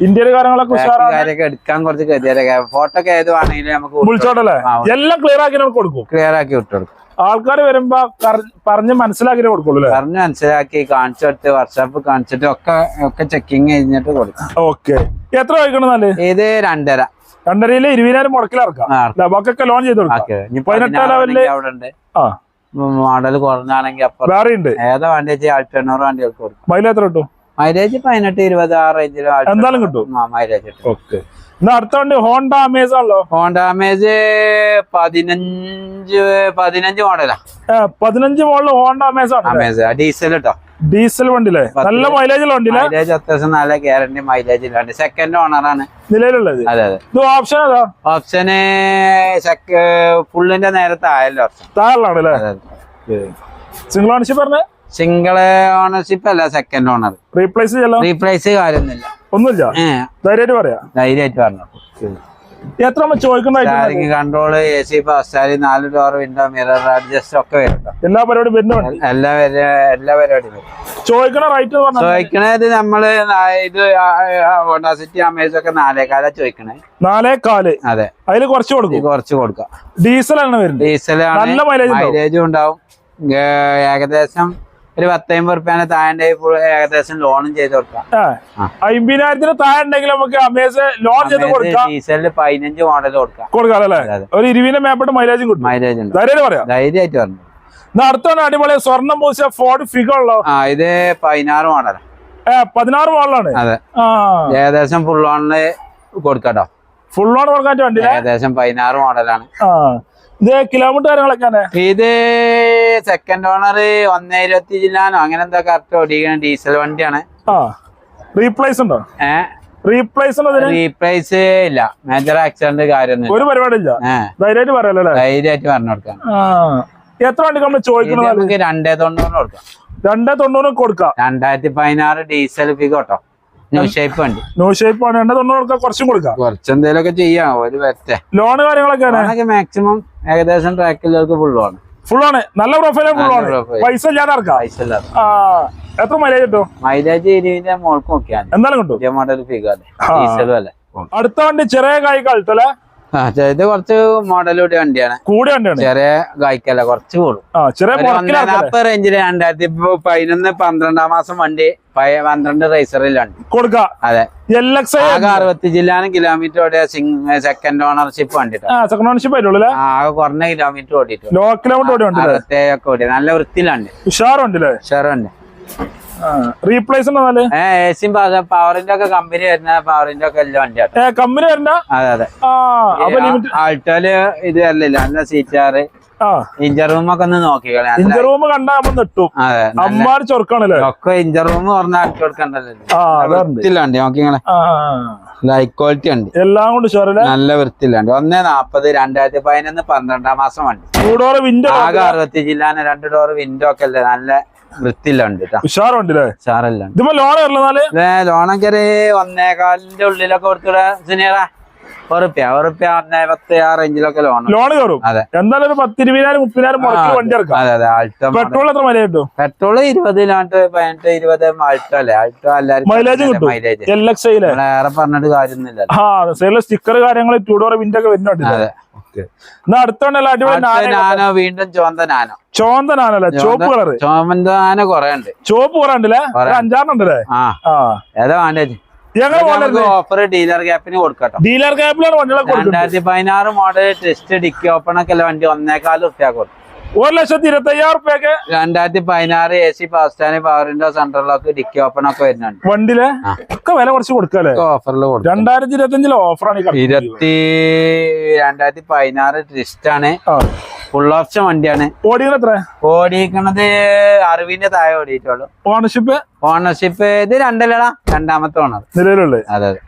B: ഇന്ത്യയിലെ കാര്യങ്ങളൊക്കെ
A: കാര്യമൊക്കെ എടുക്കാൻ കുറച്ച് ഫോട്ടോ ഒക്കെ ഏത് വേണമെങ്കിലും നമുക്ക്
B: വിളിച്ചോട്ടല്ലേ എല്ലാം ക്ലിയർ ആക്കി നമുക്ക് കൊടുക്കും.
A: ക്ലിയർ ആക്കി വിട്ടുകൊടുക്കും
B: ആൾക്കാർ വരുമ്പോ പറഞ്ഞ് മനസ്സിലാക്കി കൊടുക്കുള്ളൂ
A: പറഞ്ഞ് മനസ്സിലാക്കി കാണിച്ചു കൊടുത്ത് വർക്ക്ഷോപ്പ് കാണിച്ചിട്ട് ഒക്കെ ഒക്കെ ചെക്കിങ് കഴിഞ്ഞിട്ട് കൊടുക്കും.
B: ഓക്കെ എത്ര വൈകണം നല്ല
A: ഇത് രണ്ടര.
B: രണ്ടരയിൽ ഇരുപതിനായിരം മുടക്കിലിറക്കാം
A: ആ.
B: ലബക്കൊക്കെ ലോൺ ചെയ്ത് കൊടുക്കാം.
A: ആക്കി ഇനി
B: പതിനെട്ടാം
A: പതിനാറാണെങ്കിൽ
B: ലെവലിൽ
A: അവിടെ ഉണ്ട്.
B: ആ.
A: മോഡൽ കുറഞ്ഞാണെങ്കിൽ അപ്പൊ
B: വേറെ ഉണ്ട്
A: ഏതാ വണ്ടി വെച്ചാൽ എണ്ണൂറ് വണ്ടികൾക്ക് കൊടുക്കും.
B: അതിലെത്ര കിട്ടും?
A: മൈലേജ് പതിനെട്ട് ഇരുപത് ആ റേഞ്ചിൽ
B: എന്തായാലും കിട്ടും.
A: മൈലേജ് കിട്ടും.
B: ഓക്കെ എന്നാ അടുത്ത ഹോണ്ട അമേസ് ആണല്ലോ.
A: ഹോണ്ടാമേജ് പതിനഞ്ച് പതിനഞ്ച് മോഡലാ
B: പതിനഞ്ച് മോഡൽ ഹോണ്ട അമേസ് ആണ്
A: അമേസ് ഡീസൽ കേട്ടോ
B: ഡീസൽ വണ്ടിയിലെ? നല്ല മൈലേജ് വണ്ടിയിലെ?
A: മൈലേജ് അത്യാവശ്യം നല്ല ഗ്യാരണ്ടി മൈലേജ് ഇല്ലാണ്ട് സെക്കൻഡ് ഓണറാണ്
B: നിലവിലുള്ളത്?
A: അതെ അതെ.
B: ഇത് ഓപ്ഷൻ ഏതാ?
A: ഓപ്ഷന് ഫുള്ളിന്റെ നേരത്തെ ആയല്ലോ താഴെ
B: സിംഗിൾ ഓണർഷിപ്പ് പറഞ്ഞ?
A: സിംഗിൾ ഓണർഷിപ്പ് അല്ല സെക്കൻഡ് ഓണർ
B: റീപ്ലേസ്
A: റീപ്ലേസ് കാര്യമൊന്നുമില്ല.
B: ഒന്നുമില്ല? ധൈര്യമായിട്ട് പറയാ.
A: ധൈര്യമായിട്ട് പറഞ്ഞു.
B: എത്ര ചോദിക്കുന്ന ആണ്?
A: കൺട്രോൾ എ സി പസ്റ്റാലി നാല് ഡോർ വിൻഡോ മിറർ അഡ്ജസ്റ്റ് ഒക്കെ വരും
B: എല്ലാ പരിപാടിയും വരുന്ന വണ്ടി?
A: എല്ലാ എല്ലാ പരിപാടിയും വരും.
B: ചോദിക്കണ റേറ്റ്
A: ചോദിക്കണത് നമ്മൾ ഇത് ഹോണ്ട സിറ്റി അമേസ് ഒക്കെ നാലേകാല ചോദിക്കണേ.
B: നാലേ കാൽ
A: അതെ.
B: അതിൽ കുറച്ച് കൊടുക്കും.
A: കുറച്ച് കൊടുക്കാം.
B: ഡീസലാണ് വരുന്നത്.
A: ഡീസലാണ്
B: നല്ല mileage ഉണ്ടാവും.
A: മൈലേജും ഉണ്ടാവും. ഏകദേശം ഒരു പത്തമ്പത് റുപ്യാണ് താഴെ ഏകദേശം ലോണും ചെയ്ത് കൊടുക്കാം.
B: അമ്പതിനായിരത്തിന് താഴെ ഉണ്ടെങ്കിൽ നമുക്ക് അമേസ് ലോൺ ചെയ്ത് കൊടുക്കാം.
A: ഡീസലിന് പതിനഞ്ച് മോഡൽ കൊടുക്കാം.
B: കൊടുക്കാം അല്ലേ? ഒരു ഇരുവിന്റെ മേപ്പെട്ട് മൈലേജും കിട്ടും.
A: മൈലേജ് ഉണ്ട്.
B: ധൈര്യം പറയാം.
A: ധൈര്യമായിട്ട് പറഞ്ഞു
B: അടുത്താണ് അടിപൊളി സ്വർണം പൂശിയ ഫോർഡ് ഫിഗർ ഉള്ളോ
A: ആ ഇത് പതിനാറ് മോഡൽ
B: പതിനാറ് മോഡലാണ്
A: അതെ. ഏകദേശം ഫുൾ ഓണിൽ കൊടുക്കട്ടോ
B: ഫുൾ ലോൺ കൊടുക്കാൻ വണ്ടി
A: ഏകദേശം പതിനാറ് മോഡലാണ്
B: ആ. ഇത് കിലോമീറ്റർ കാര്യങ്ങളൊക്കെ
A: ഇത് സെക്കൻഡ് ഓണർ ഒന്നേ ഇരുപത്തി ജില്ലാനോ അങ്ങനെ എന്താ കറക്റ്റ് ഓടിക്കുന്ന ഡീസൽ വണ്ടിയാണ്.
B: റീപ്ലേസ് ഉണ്ടോ?
A: ഏഹ്
B: റീപ്ലേസ്
A: റീപ്ലേസ് ഇല്ല. മേജർ ആക്സിഡന്റ് കാര്യമൊന്നും
B: ഒരു പരിപാടി ഇല്ല. ധൈര്യമായിട്ട് പറയാലോ
A: ധൈര്യമായിട്ട് പറഞ്ഞു കൊടുക്കാം.
B: എത്ര വണ്ടി നമ്മൾ ചോദിക്കുന്നത്
A: നമുക്ക് രണ്ടേ തൊണ്ണൂറിന് കൊടുക്കാം.
B: രണ്ടേ തൊണ്ണൂറ് കൊടുക്കാം.
A: രണ്ടായിരത്തി പതിനാറ് ഡീസൽ ഫിഗോട്ടോ
B: നോ ഷേപ്പ് ആണ് എണ്ണ തൊണ്ണൂറ് കൊടുക്കാം. കുറച്ചും കൊടുക്കാം.
A: കുറച്ചെന്തേലൊക്കെ ചെയ്യാം. ഒരു പറ്റേ
B: ലോണ്
A: കാര്യങ്ങളൊക്കെ മാക്സിമം ഏകദേശം ട്രാക്കിലേക്ക് ഫുൾ ആണ്.
B: ഫുൾ ആണ് നല്ല പ്രൊഫൈൽ ഫുൾ ആണ് പൈസ ഇല്ലാതെ ഇറക്കാം
A: പൈസ ഇല്ലാതെ.
B: എത്ര മൈലേജ് കിട്ടും?
A: മൈലേജ് ഇരുപതിന്റെ മോൾക്ക് നോക്കിയാണ്
B: എന്തായാലും കിട്ടും.
A: മോഡൽ പിക്കാതെ ഡീസലും അല്ലേ?
B: അടുത്ത വണ്ടി ചെറിയ കായ് കളിത്തല്ലേ
A: ആ ചെ- ഇത് കുറച്ച് മോഡൽ കൂടി വണ്ടിയാണ്.
B: കൂടി വണ്ടിയാണ്.
A: ചെറിയ കായ്ക്കല്ല കുറച്ച് കൂടും. നാപ്പത് റേഞ്ചിൽ രണ്ടായിരത്തി പതിനൊന്ന് പന്ത്രണ്ടാം മാസം വണ്ടി പന്ത്രണ്ട് പന്ത്രണ്ട് വണ്ടി.
B: കൊടുക്ക.
A: അതെ. ആകെ അറുപത്തി ജില്ലാനും കിലോമീറ്റർ ഓടിയ സെക്കൻഡ് ഓണർഷിപ്പ് വണ്ടിട്ടോ.
B: ആ സെക്കൻഡ് ഓണർഷിപ്പ് ആയിട്ടുള്ളൂ അല്ലേ
A: ആകെ കുറഞ്ഞ കിലോമീറ്റർ ഓടിയിട്ടു
B: ലോ കിലോമീറ്റർ ഓടി വണ്ടി
A: അറുപത്തേഴൊക്കെ ഓടി നല്ല വൃത്തിയിലാണ്
B: ഉഷാറുണ്ട്
A: ഉഷാറുണ്ട്.
B: റീപ്ലേസ്
A: എസിയും പവറിന്റെ ഒക്കെ കമ്പനി വരുന്ന പവറിന്റെ ഒക്കെ എല്ലാം
B: കമ്പനി വരുന്ന?
A: അതെ അതെ. ആൾട്ടോൽ ഇത് വരില്ല നല്ല സീറ്റാറ് ഇഞ്ചർ റൂം ഒക്കെ ഒന്ന് നോക്കിക്കളെ
B: ഇഞ്ചർ റൂം കണ്ടാ നെട്ടും. അമ്മാര് ചൊറുക്കാണല്ലേ?
A: ഒക്കെ ഇഞ്ചർ റൂം പറഞ്ഞ ആക്കി കൊടുക്കണ്ടല്ലോ. നോക്കിങ്ങളെ ക്വാളിറ്റി ഉണ്ട്
B: എല്ലാം കൊണ്ട്
A: നല്ല വൃത്തിയിലുണ്ട് ഒന്നേ നാപ്പത് രണ്ടായിരത്തി പതിനൊന്ന് പന്ത്രണ്ടാം മാസം വണ്ടി. ആകെ അറുപത്തി ജില്ലാന്ന് രണ്ട് ഡോർ വിൻഡോ ഒക്കെ അല്ലേ നല്ല വൃത്തിയിലുണ്ട്
B: ഉഷാറുണ്ട്
A: സാറല്ല
B: ഇതിപ്പോ ലോൺ
A: ലോണൊക്കെ ഒന്നേകാലിന്റെ ഉള്ളിലൊക്കെ കൊടുത്തിടാ സുനീറ ലോൺ
B: ലോൺ കയറും എന്തായാലും ഒരു പത്തിരുപതിനായിരം മുപ്പതിനായിരം മുടക്കി വണ്ടി ഇറക്കാം പെട്രോൾ എത്ര മൈലേജ് കിട്ടും?
A: പെട്രോൾ ഇരുപതിനായിട്ട് പതിനെട്ട് ഇരുപത് ആൾട്ടോ അല്ലേ? ആൾട്ടോ
B: മൈലേജ് കിട്ടും. എൽ എക്സ് ഐയിലെ
A: ഏറെ പറഞ്ഞിട്ട് കാര്യമൊന്നുമില്ല.
B: ആ സൈഡിലെ സ്റ്റിക്കർ കാര്യങ്ങൾ ടൂഡോറെ വിൻഡോ ഒക്കെ വരുന്നുണ്ട്
A: അതെ.
B: എന്നാ അടുത്തോണ്ടല്ല അടിപൊളി
A: അടുത്ത
B: നാനോ
A: വീണ്ടും ചുവന്ന നാനോ
B: ചോന്തനാണല്ലേ ചോപ്പ് കളർ
A: ചുവന്ന നാനോ കൊറേ ഉണ്ട്.
B: ചോപ്പ് കൊറേ ഉണ്ടല്ലേ അഞ്ചാറുണ്ടല്ലേ
A: ആ. ഏതാ നമുക്ക് ഓഫർ ഡീലർ ഗ്യാപ്പിന് കൊടുക്കട്ടോ.
B: ഡീലർ ഗ്യാപ്പിലാണ് വണ്ടികളൊക്കെ
A: രണ്ടായിരത്തി പതിനാറ് മോഡൽ ടെസ്റ്റ് ഡിക്കി ഓപ്പൺ ഒക്കെ വണ്ടി? ഒന്നേകാൽ റുപ്യ കൊടുക്കും
B: ഒരു ലക്ഷത്തി ഇരുപത്തി അയ്യായിരം റുപ്യൊക്കെ
A: രണ്ടായിരത്തി പതിനാറ് എ സി പാസ്റ്റാനി പവറിന്റെ ഇൻഡോ ലോക്ക് ഡിക്കി ഓപ്പൺ ഒക്കെ വരുന്നുണ്ട്. വണ്ടിൽ
B: ഒക്കെ വില കുറച്ച് കൊടുക്കല്ലേ
A: ഓഫറിൽ കൊടുക്കും.
B: രണ്ടായിരത്തി ഇരുപത്തി അഞ്ചിലെ ഓഫറാണ്.
A: ഇരുപത്തി രണ്ടായിരത്തി പതിനാറ് ട്രിസ്റ്റ് ആണ്. ഫുൾ ഓപ്ഷൻ വണ്ടിയാണ്.
B: ഓടികൾ എത്ര?
A: ഓടിക്കണത് അറിവിന്റെ താഴെ ഓടിയിട്ടുള്ളൂ.
B: ഓണർഷിപ്പ്
A: ഓണർഷിപ്പ് ഇത് രണ്ടല്ലടാ രണ്ടാമത്തെ ഓണർ
B: നിലവിലുള്ളത്?
A: അതെ അതെ.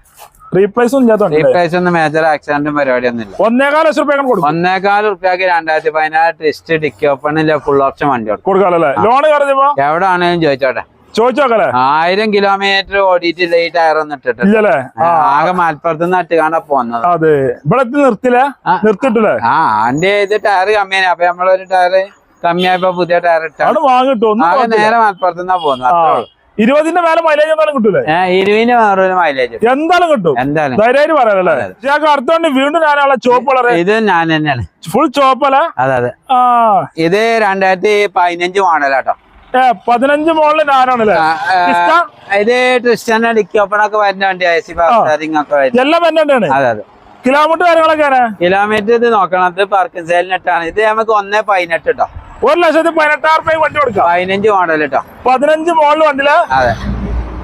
B: റീപ്ലേസ് ഒന്നും
A: മേജർ ആക്സിഡന്റും പരിപാടിയൊന്നും ഇല്ല.
B: ഒന്നേകാൽ ലക്ഷം കൊടുക്കും.
A: ഒന്നേകാൽ റുപ്യക്ക് രണ്ടായിരത്തി പതിനാറ് ടെസ്റ്റ് ഡിക്കി ഓപ്പണില്ല ഫുൾ ഓപ്ഷൻ വണ്ടി കൊടുക്കും. എവിടെ ആണെങ്കിലും ചോദിച്ചോട്ടെ.
B: ചോദിച്ചു നോക്കല്ലേ
A: ആയിരം കിലോമീറ്റർ ഓടിയിട്ട് ഈ ടയർ ഒന്നും ആകെ മലപ്പുറത്ത് നിന്ന് നട്ടുകാണ്ടാ പോന്നത്.
B: അതെ. ഇവിടെ നിർത്തില്ല. നിർത്തിട്ടില്ലേ
A: ആ. ആന്റെ ഇത് ടയർ കമ്മിയാണ്. അപ്പൊ നമ്മളൊരു ടയർ കമ്മിയായപ്പോ പുതിയ ടയർ ഇട്ടാണ്
B: വാങ്ങിട്ടു?
A: ആകെ നേരെ മലപ്പുറത്ത് നിന്നാ പോകുന്നത്.
B: ഇരുപതിന്റെ മേലെ മൈലേജ് എന്തായാലും കിട്ടൂലേ?
A: ഇരുപതിന്റെ വേറൊരു മൈലേജ്
B: എന്തായാലും കിട്ടും.
A: എന്തായാലും.
B: ധൈര്യം പറയാനല്ലേ ഞങ്ങൾക്ക് അടുത്തോണ്ട് വീണ്ടും ഞാനുള്ള ചോപ്പ് കളറ്
A: ഇത് ഞാൻ തന്നെയാണ്.
B: ഫുൾ ചോപ്പല
A: അതെ അതെ. ഇത് രണ്ടായിരത്തി പതിനഞ്ച് മോഡലാട്ടോ
B: പതിനഞ്ച് മോളിൽ ഞാനാണല്ലേ?
A: ഇത് ക്രിസ്ത്യൻ ഡിക്കി ഓപ്പൺ ഒക്കെ വരുന്ന വണ്ടി ഐ സി പാസ്റ്റിംഗ് ഒക്കെ വരുന്ന
B: എല്ലാം തന്നെയാണ്
A: അതെ അതെ.
B: കിലോമീറ്റർ കാര്യങ്ങളൊക്കെ
A: കിലോമീറ്റർ ഇത് നോക്കണം ഇത് പാർക്കിംഗ് സെയിലിനിട്ടാണ് ഇത് നമുക്ക് ഒന്നേ പതിനെട്ട് കേട്ടോ
B: ഒരു ലക്ഷത്തി പതിനെട്ടായിരം രൂപ വണ്ടി കൊടുക്കാം.
A: പതിനഞ്ച് മോഡൽ കേട്ടോ
B: പതിനഞ്ച് മോഡൽ വണ്ടിയിൽ
A: അതെ.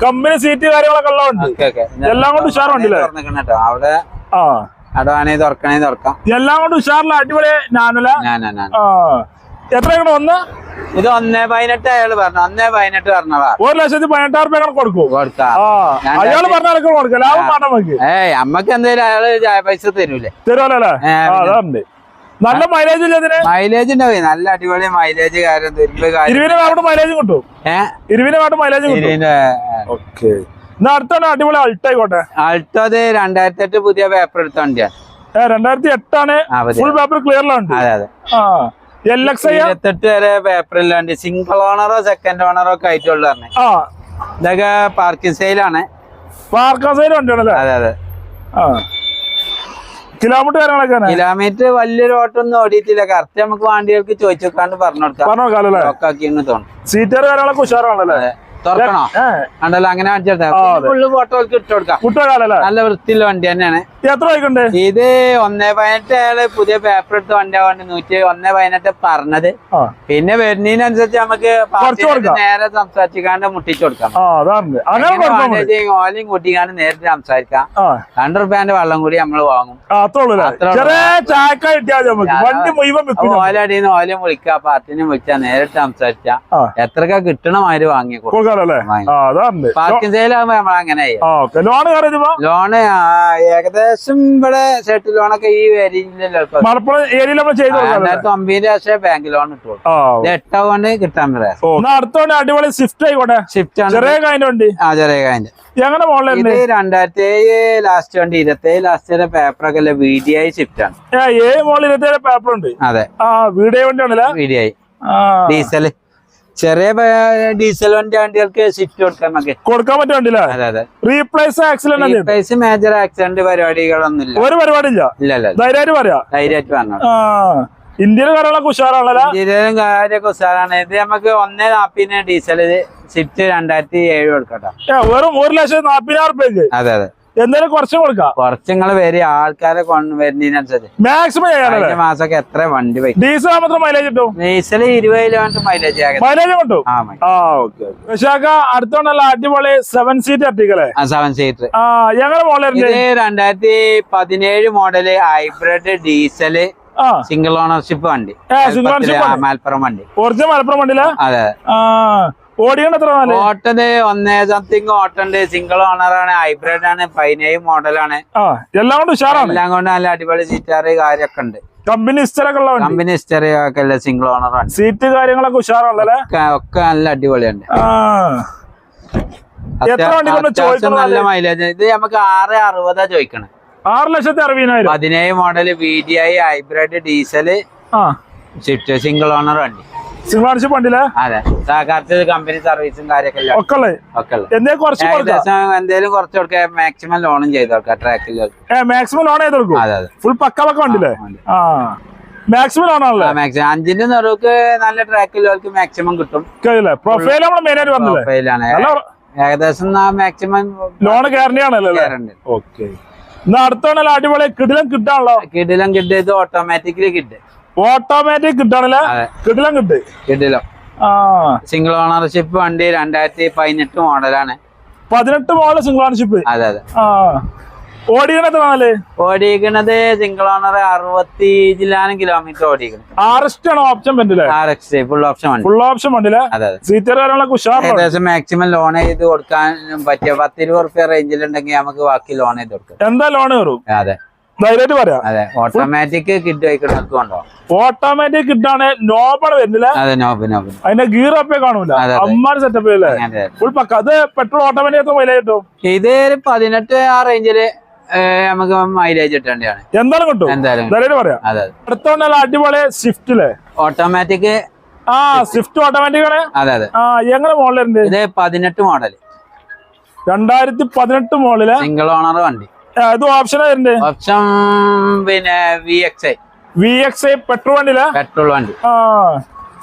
B: കമ്പനി സീറ്റ് കാര്യങ്ങളൊക്കെ ഉള്ളതുണ്ട്.
A: വണ്ടി
B: എല്ലാം കൊണ്ട് ഉഷാർ വണ്ടിയില്ലേ
A: കേട്ടോ അവിടെ
B: ആ.
A: അവിടെ വേണേ തുറക്കണേ തുറക്കാം.
B: എല്ലാം കൊണ്ട് ഉഷാറില്ല അടിപൊളി ഞാനല്ല? എത്രയാണ് ഒന്ന്
A: ഇത് ഒന്നേ പതിനെട്ട് അയാൾ പറഞ്ഞു. ഒന്നേ പതിനെട്ട് പറഞ്ഞതാ
B: ഒരു ലക്ഷത്തി പതിനെട്ടായിരം രൂപ കൊടുക്കും.
A: കൊടുക്കാം
B: അയാൾ കൊടുക്കാം. ലാഭം
A: ഏയ് അമ്മയ്ക്ക് എന്തേലും അയാൾ പൈസ തരൂലേ?
B: തരുമല്ലേ
A: ഏ,
B: നല്ല മൈലേജ്
A: മൈലേജ് ഉണ്ടാവും നല്ല അടിപൊളി മൈലേജ് കാര്യം
B: ഇരുവിനെ അവിടെ മൈലേജ് കിട്ടും. ഇരുവിനെ അവിടെ മൈലേജ് ഓക്കെ. അടുത്താണ് അടിപൊളി അൾട്ടായിക്കോട്ടെ
A: അൾട്ടോ അത് രണ്ടായിരത്തി എട്ട് പുതിയ പേപ്പർ എടുത്ത വണ്ടിയാണ്.
B: രണ്ടായിരത്തി എട്ടാണ് ഫുൾ പേപ്പർ ക്ലിയറിലുണ്ട്
A: അതെ അതെ.
B: ആ.
A: ഇരുപത്തെട്ട് വരെ പേപ്പറില്ലാണ്ട് സിംഗിൾ ഓണറോ സെക്കൻഡ് ഓണറോ ഒക്കെ ആയിട്ടുള്ള പറഞ്ഞേ. ഇതൊക്കെ പാർക്കിംഗ് സെയിലാണ്
B: പാർക്കാസൈഡ് വണ്ടിയാണല്ലേ?
A: അതെ അതെ.
B: കിലോമീറ്റർ കാര്യങ്ങളൊക്കെ
A: കിലോമീറ്റർ വലിയൊരു ഓട്ടൊന്നും ഓടിയിട്ടില്ല. കറക്റ്റ് നമുക്ക് വണ്ടികൾക്ക് ചോദിച്ചു നോക്കാണ്ട് പറഞ്ഞു കൊടുക്കാം.
B: സീറ്റർ കാര്യങ്ങളൊക്കെ ഉഷാറാണല്ലേ?
A: തുറക്കണോ? ഉണ്ടല്ലോ അങ്ങനെ. ഫുള്ള് നല്ല വൃത്തിയുള്ള വണ്ടി തന്നെയാണ്.
B: എത്ര
A: ഇത് ഒന്നേ പതിനെട്ട് അയാൾ പുതിയ പേപ്പർ എടുത്ത് വണ്ടി ആവാണ്ട് നൂറ്റി ഒന്നേ പതിനെട്ട് പറഞ്ഞത്. പിന്നെ വരുന്നതിനനുസരിച്ച് നമുക്ക്. നേരെ സംസാരിച്ചിക്കാണ്ട് മുട്ടിച്ചു കൊടുക്കാം. ഓലയും കൂട്ടിക്കാണ്ട് നേരിട്ട് സംസാരിക്കാം. രണ്ട് റുപ്യാന്റെ വെള്ളം കൂടി നമ്മൾ വാങ്ങും. ഓലടിന്ന് ഓലയും വിളിക്കുക പാർട്ടിനെ വിളിച്ചാ നേരിട്ട് സംസാരിച്ചാ. എത്രക്കാ കിട്ടണമാര് വാങ്ങിക്കൊടുക്കും. മാതിരി വാങ്ങി കൊടുക്കും.
B: കൊടുക്കാനല്ലേ
A: വാങ്ങി.
B: ആ അതാണ്
A: പാർക്കിംഗ് സെയിലാകുമ്പോ നമ്മൾ അങ്ങനെ
B: ഓക്കെ. ലോണ്
A: ഏകദേശം ഇവിടെ സെറ്റ് ലോണൊക്കെ ഈ
B: മലപ്പുറം ഏരിയയിൽ നമ്മൾ ചെയ്തു
A: രണ്ടായിരത്തി ശേഷം ബാങ്ക് ലോൺ ഇത് എട്ടാകൊണ്ട് കിട്ടാൻ പ്രയാസം
B: ഓ എന്നാ അടുത്ത വണ്ടി അടിപൊളി സ്വിഫ്റ്റ് ആയിക്കോട്ടെ.
A: ഷിഫ്റ്റ് ആണ്.
B: ചെറിയ കാര്യം വണ്ടി.
A: ആ ചെറിയ
B: എങ്ങനെ
A: രണ്ടായിരത്തി ഏഴ് ലാസ്റ്റ് വണ്ടി ഇരുപത്തി ഏഴ് ലാസ്റ്റ് പേപ്പർ ഒക്കെ അല്ലെ വി ഡി ഐ സ്വിഫ്റ്റ് ആണ്
B: ഏഴ് പേപ്പർ ഉണ്ട്.
A: അതെ.
B: ആ വീഡിയോ വണ്ടിയാണല്ലേ
A: വി ഡി ഐ
B: ആ.
A: ഡീസൽ ചെറിയ ഡീസൽ വണ്ടി വണ്ടികൾക്ക് സ്വിഫ്റ്റ് കൊടുക്കാൻ നമുക്ക്.
B: കൊടുക്കാൻ പറ്റിയ വണ്ടിയില്ലേ
A: അതെ അതെ.
B: Replace accident
A: price major accident പരിപാടികളൊന്നും ഇല്ല
B: ഒരു പരിപാടിയില്ല?
A: ഇല്ല ഇല്ല
B: ധൈര്യമായിട്ട് പറയാ?
A: ധൈര്യമായിട്ട് പറഞ്ഞു
B: ഇന്ത്യയിലെ കാര്യങ്ങളൊക്കെ ഉഷാറാണല്ലോ?
A: ഇന്ത്യയിലും കാര്യമൊക്കെ ഉഷാറാണ്. ഇത് നമുക്ക് ഒന്നേ നാപ്പിന് ഡീസൽ സ്വിഫ്റ്റ് രണ്ടായിരത്തി ഏഴ് കൊടുക്കട്ടോ.
B: വെറും ഒരു ലക്ഷം നാപ്പതിനായിരം
A: അതെ അതെ.
B: എന്തായാലും കുറച്ച് കൊടുക്കാം.
A: കുറച്ചുങ്ങൾ വരും ആൾക്കാരെ വരുന്നതിനനുസരിച്ച്.
B: മാക്സിമം
A: മാസമൊക്കെ എത്ര വണ്ടി പോയി?
B: ഡീസൽ മാത്രം മൈലേജ് കിട്ടും?
A: ഡീസൽ ഇരുപത് കിലോമീറ്റർ മൈലേജ്
B: മൈലേജ് കിട്ടും?
A: ആ
B: ഓക്കെ വിശാഖ അടുത്തോണ്ടല്ല അടിപൊളി സെവൻ സീറ്റ് എത്തിക്കല്ലേ
A: ആ സെവൻ സീറ്റ്
B: ആ ഞങ്ങളെ
A: മോഡൽ രണ്ടായിരത്തി പതിനേഴ് model hybrid
B: diesel
A: single ownership വണ്ടി. മലപ്പുറം വണ്ടി.
B: ഒറിജിനൽ മലപ്പുറം വണ്ടിയില്ല
A: അതെ
B: ഓടിക്കണ്ട എത്ര നാല്
A: ഓട്ടത് ഒന്നേ സംതിങ് ഓട്ടുണ്ട്. സിംഗിൾ ഓണർ ആണ് ഹൈബ്രിഡ് ആണ് പതിനേഴ് മോഡലാണ്
B: എല്ലാം കൊണ്ട് ഉഷാറാണ്.
A: എല്ലാം കൊണ്ട് നല്ല അടിപൊളി സീറ്റാറ് കാര്യമൊക്കെ ഉണ്ട്
B: കമ്പനി ഇസ്റ്ററൊക്കെ
A: കമ്പനി ഹിസ്റ്ററി ഒക്കെ അല്ല സിംഗിൾ ഓണർ ആണ്.
B: സീറ്റ് കാര്യങ്ങളൊക്കെ ഉഷാറാണല്ലേ?
A: ഒക്കെ നല്ല അടിപൊളിയുണ്ട്. നല്ല മൈലേജ് ഇത് നമുക്ക് ആറ് അറുപതാ ചോദിക്കണം.
B: ആറ് ലക്ഷത്തി അറുപതിനായിരം.
A: പതിനേഴ് model V D I hybrid diesel single owner വണ്ടി. അതെ. കമ്പനി സർവീസും കാര്യമൊക്കെ
B: ഒക്കെ എന്തേ കുറച്ച് കൊടുക്കാം
A: ഏകദേശം എന്തേലും കുറച്ച് കൊടുക്കുക മാക്സിമം ലോണും ചെയ്ത് കൊടുക്കാം ട്രാക്കിൽ
B: മാക്സിമം ലോൺ ചെയ്ത് കൊടുക്കും?
A: അതെ അതെ.
B: ഫുൾ പക്ക പക്ക വണ്ടിയില്ലേ
A: ആ,
B: മാക്സിമം ലോൺ ആണല്ലേ?
A: മാക്സിമം അഞ്ചിന്റെ നിറവ്ക്ക് നല്ല ട്രാക്കിലുള്ളവർക്ക് മാക്സിമം കിട്ടും.
B: പ്രൊഫൈൽ മെയിൻ ആയിട്ട്
A: പ്രൊഫൈലാണ് ഏകദേശം മാക്സിമം
B: ലോൺ ഓക്കെ അടിപൊളി. കിടിലം കിട്ടാണല്ലോ
A: കിടിലം കിട്ടിയത് ഓട്ടോമാറ്റിക്കലി കിട്ടും.
B: ഓട്ടോമാറ്റിക് കിട്ടാണല്ലേ കിട്ടലും കിട്ടി.
A: കിട്ടില്ല.
B: ആ.
A: സിംഗിൾ ഓണർഷിപ്പ് വണ്ടി രണ്ടായിരത്തി പതിനെട്ട് മോഡലാണ്.
B: പതിനെട്ട് മോഡൽ സിംഗിൾ ഓണർഷിപ്പ്
A: അതെ അതെ. ഓടിക്കണത് സിംഗിൾ ഓണർ അറുപത്തി ജില്ലാനും കിലോമീറ്റർ ഓടിക്കണം
B: ആർഎസ്റ്റ് ആണ് ഓപ്ഷൻ വണ്ടിയില്ലേ
A: ആർ എക്സ് ഫുൾ ഓപ്ഷൻ വണ്ടി.
B: ഫുൾ ഓപ്ഷൻ
A: അതെ
B: സീറ്റർ കാര്യങ്ങളൊക്കെ
A: ഏകദേശം മാക്സിമം ലോൺ ചെയ്ത് കൊടുക്കാൻ പറ്റിയ പത്തിരുപത് റുപ്യ റേഞ്ചിലുണ്ടെങ്കിൽ നമുക്ക് ബാക്കി ലോൺ ചെയ്ത് കൊടുക്കാം.
B: എന്താ ലോൺ കയറും?
A: അതെ.
B: ധൈര്യമായിട്ട് പറയാം.
A: അതെ ഓട്ടോമാറ്റിക്
B: ഓട്ടോമാറ്റിക് കിട്ടാണ് നോബാണ് വരുന്നില്ല.
A: അതെ നോബ് നോബ്.
B: അതിന്റെ ഗീർ അപ്പേ കാണൂല. അമ്മാര് സെറ്റപ്പ് അല്ലേ ഫുൾ പക്ക. അത് പെട്രോൾ ഓട്ടോമാറ്റിക് എത്ര മൈലേജ് കിട്ടും?
A: ഇത് പതിനെട്ട് ആ റേഞ്ചിൽ നമുക്ക് മൈലേജ് കിട്ടേണ്ടതാണ്.
B: എന്തായാലും കിട്ടും.
A: എന്തായാലും
B: ധൈര്യമായിട്ട് പറയാം.
A: അതെ അതെ.
B: അടിപൊളി സ്വിഫ്റ്റിൽ
A: ഓട്ടോമാറ്റിക്
B: ആ സ്വിഫ്റ്റ് ഓട്ടോമാറ്റിക് ആണ്.
A: അതെ അതെ.
B: ആ എങ്ങനെ മോഡലുണ്ട്
A: ഇത് പതിനെട്ട് മോഡൽ
B: രണ്ടായിരത്തി പതിനെട്ട് മോഡൽ
A: സിംഗിൾ ഓണർ വണ്ടി.
B: ഇത് ഓപ്ഷൻ വരുന്നുണ്ട്
A: ഓപ്ഷൻ പിന്നെ V X I
B: V X I petrol വണ്ടിയില്ല
A: പെട്രോൾ വണ്ടി.
B: ആ.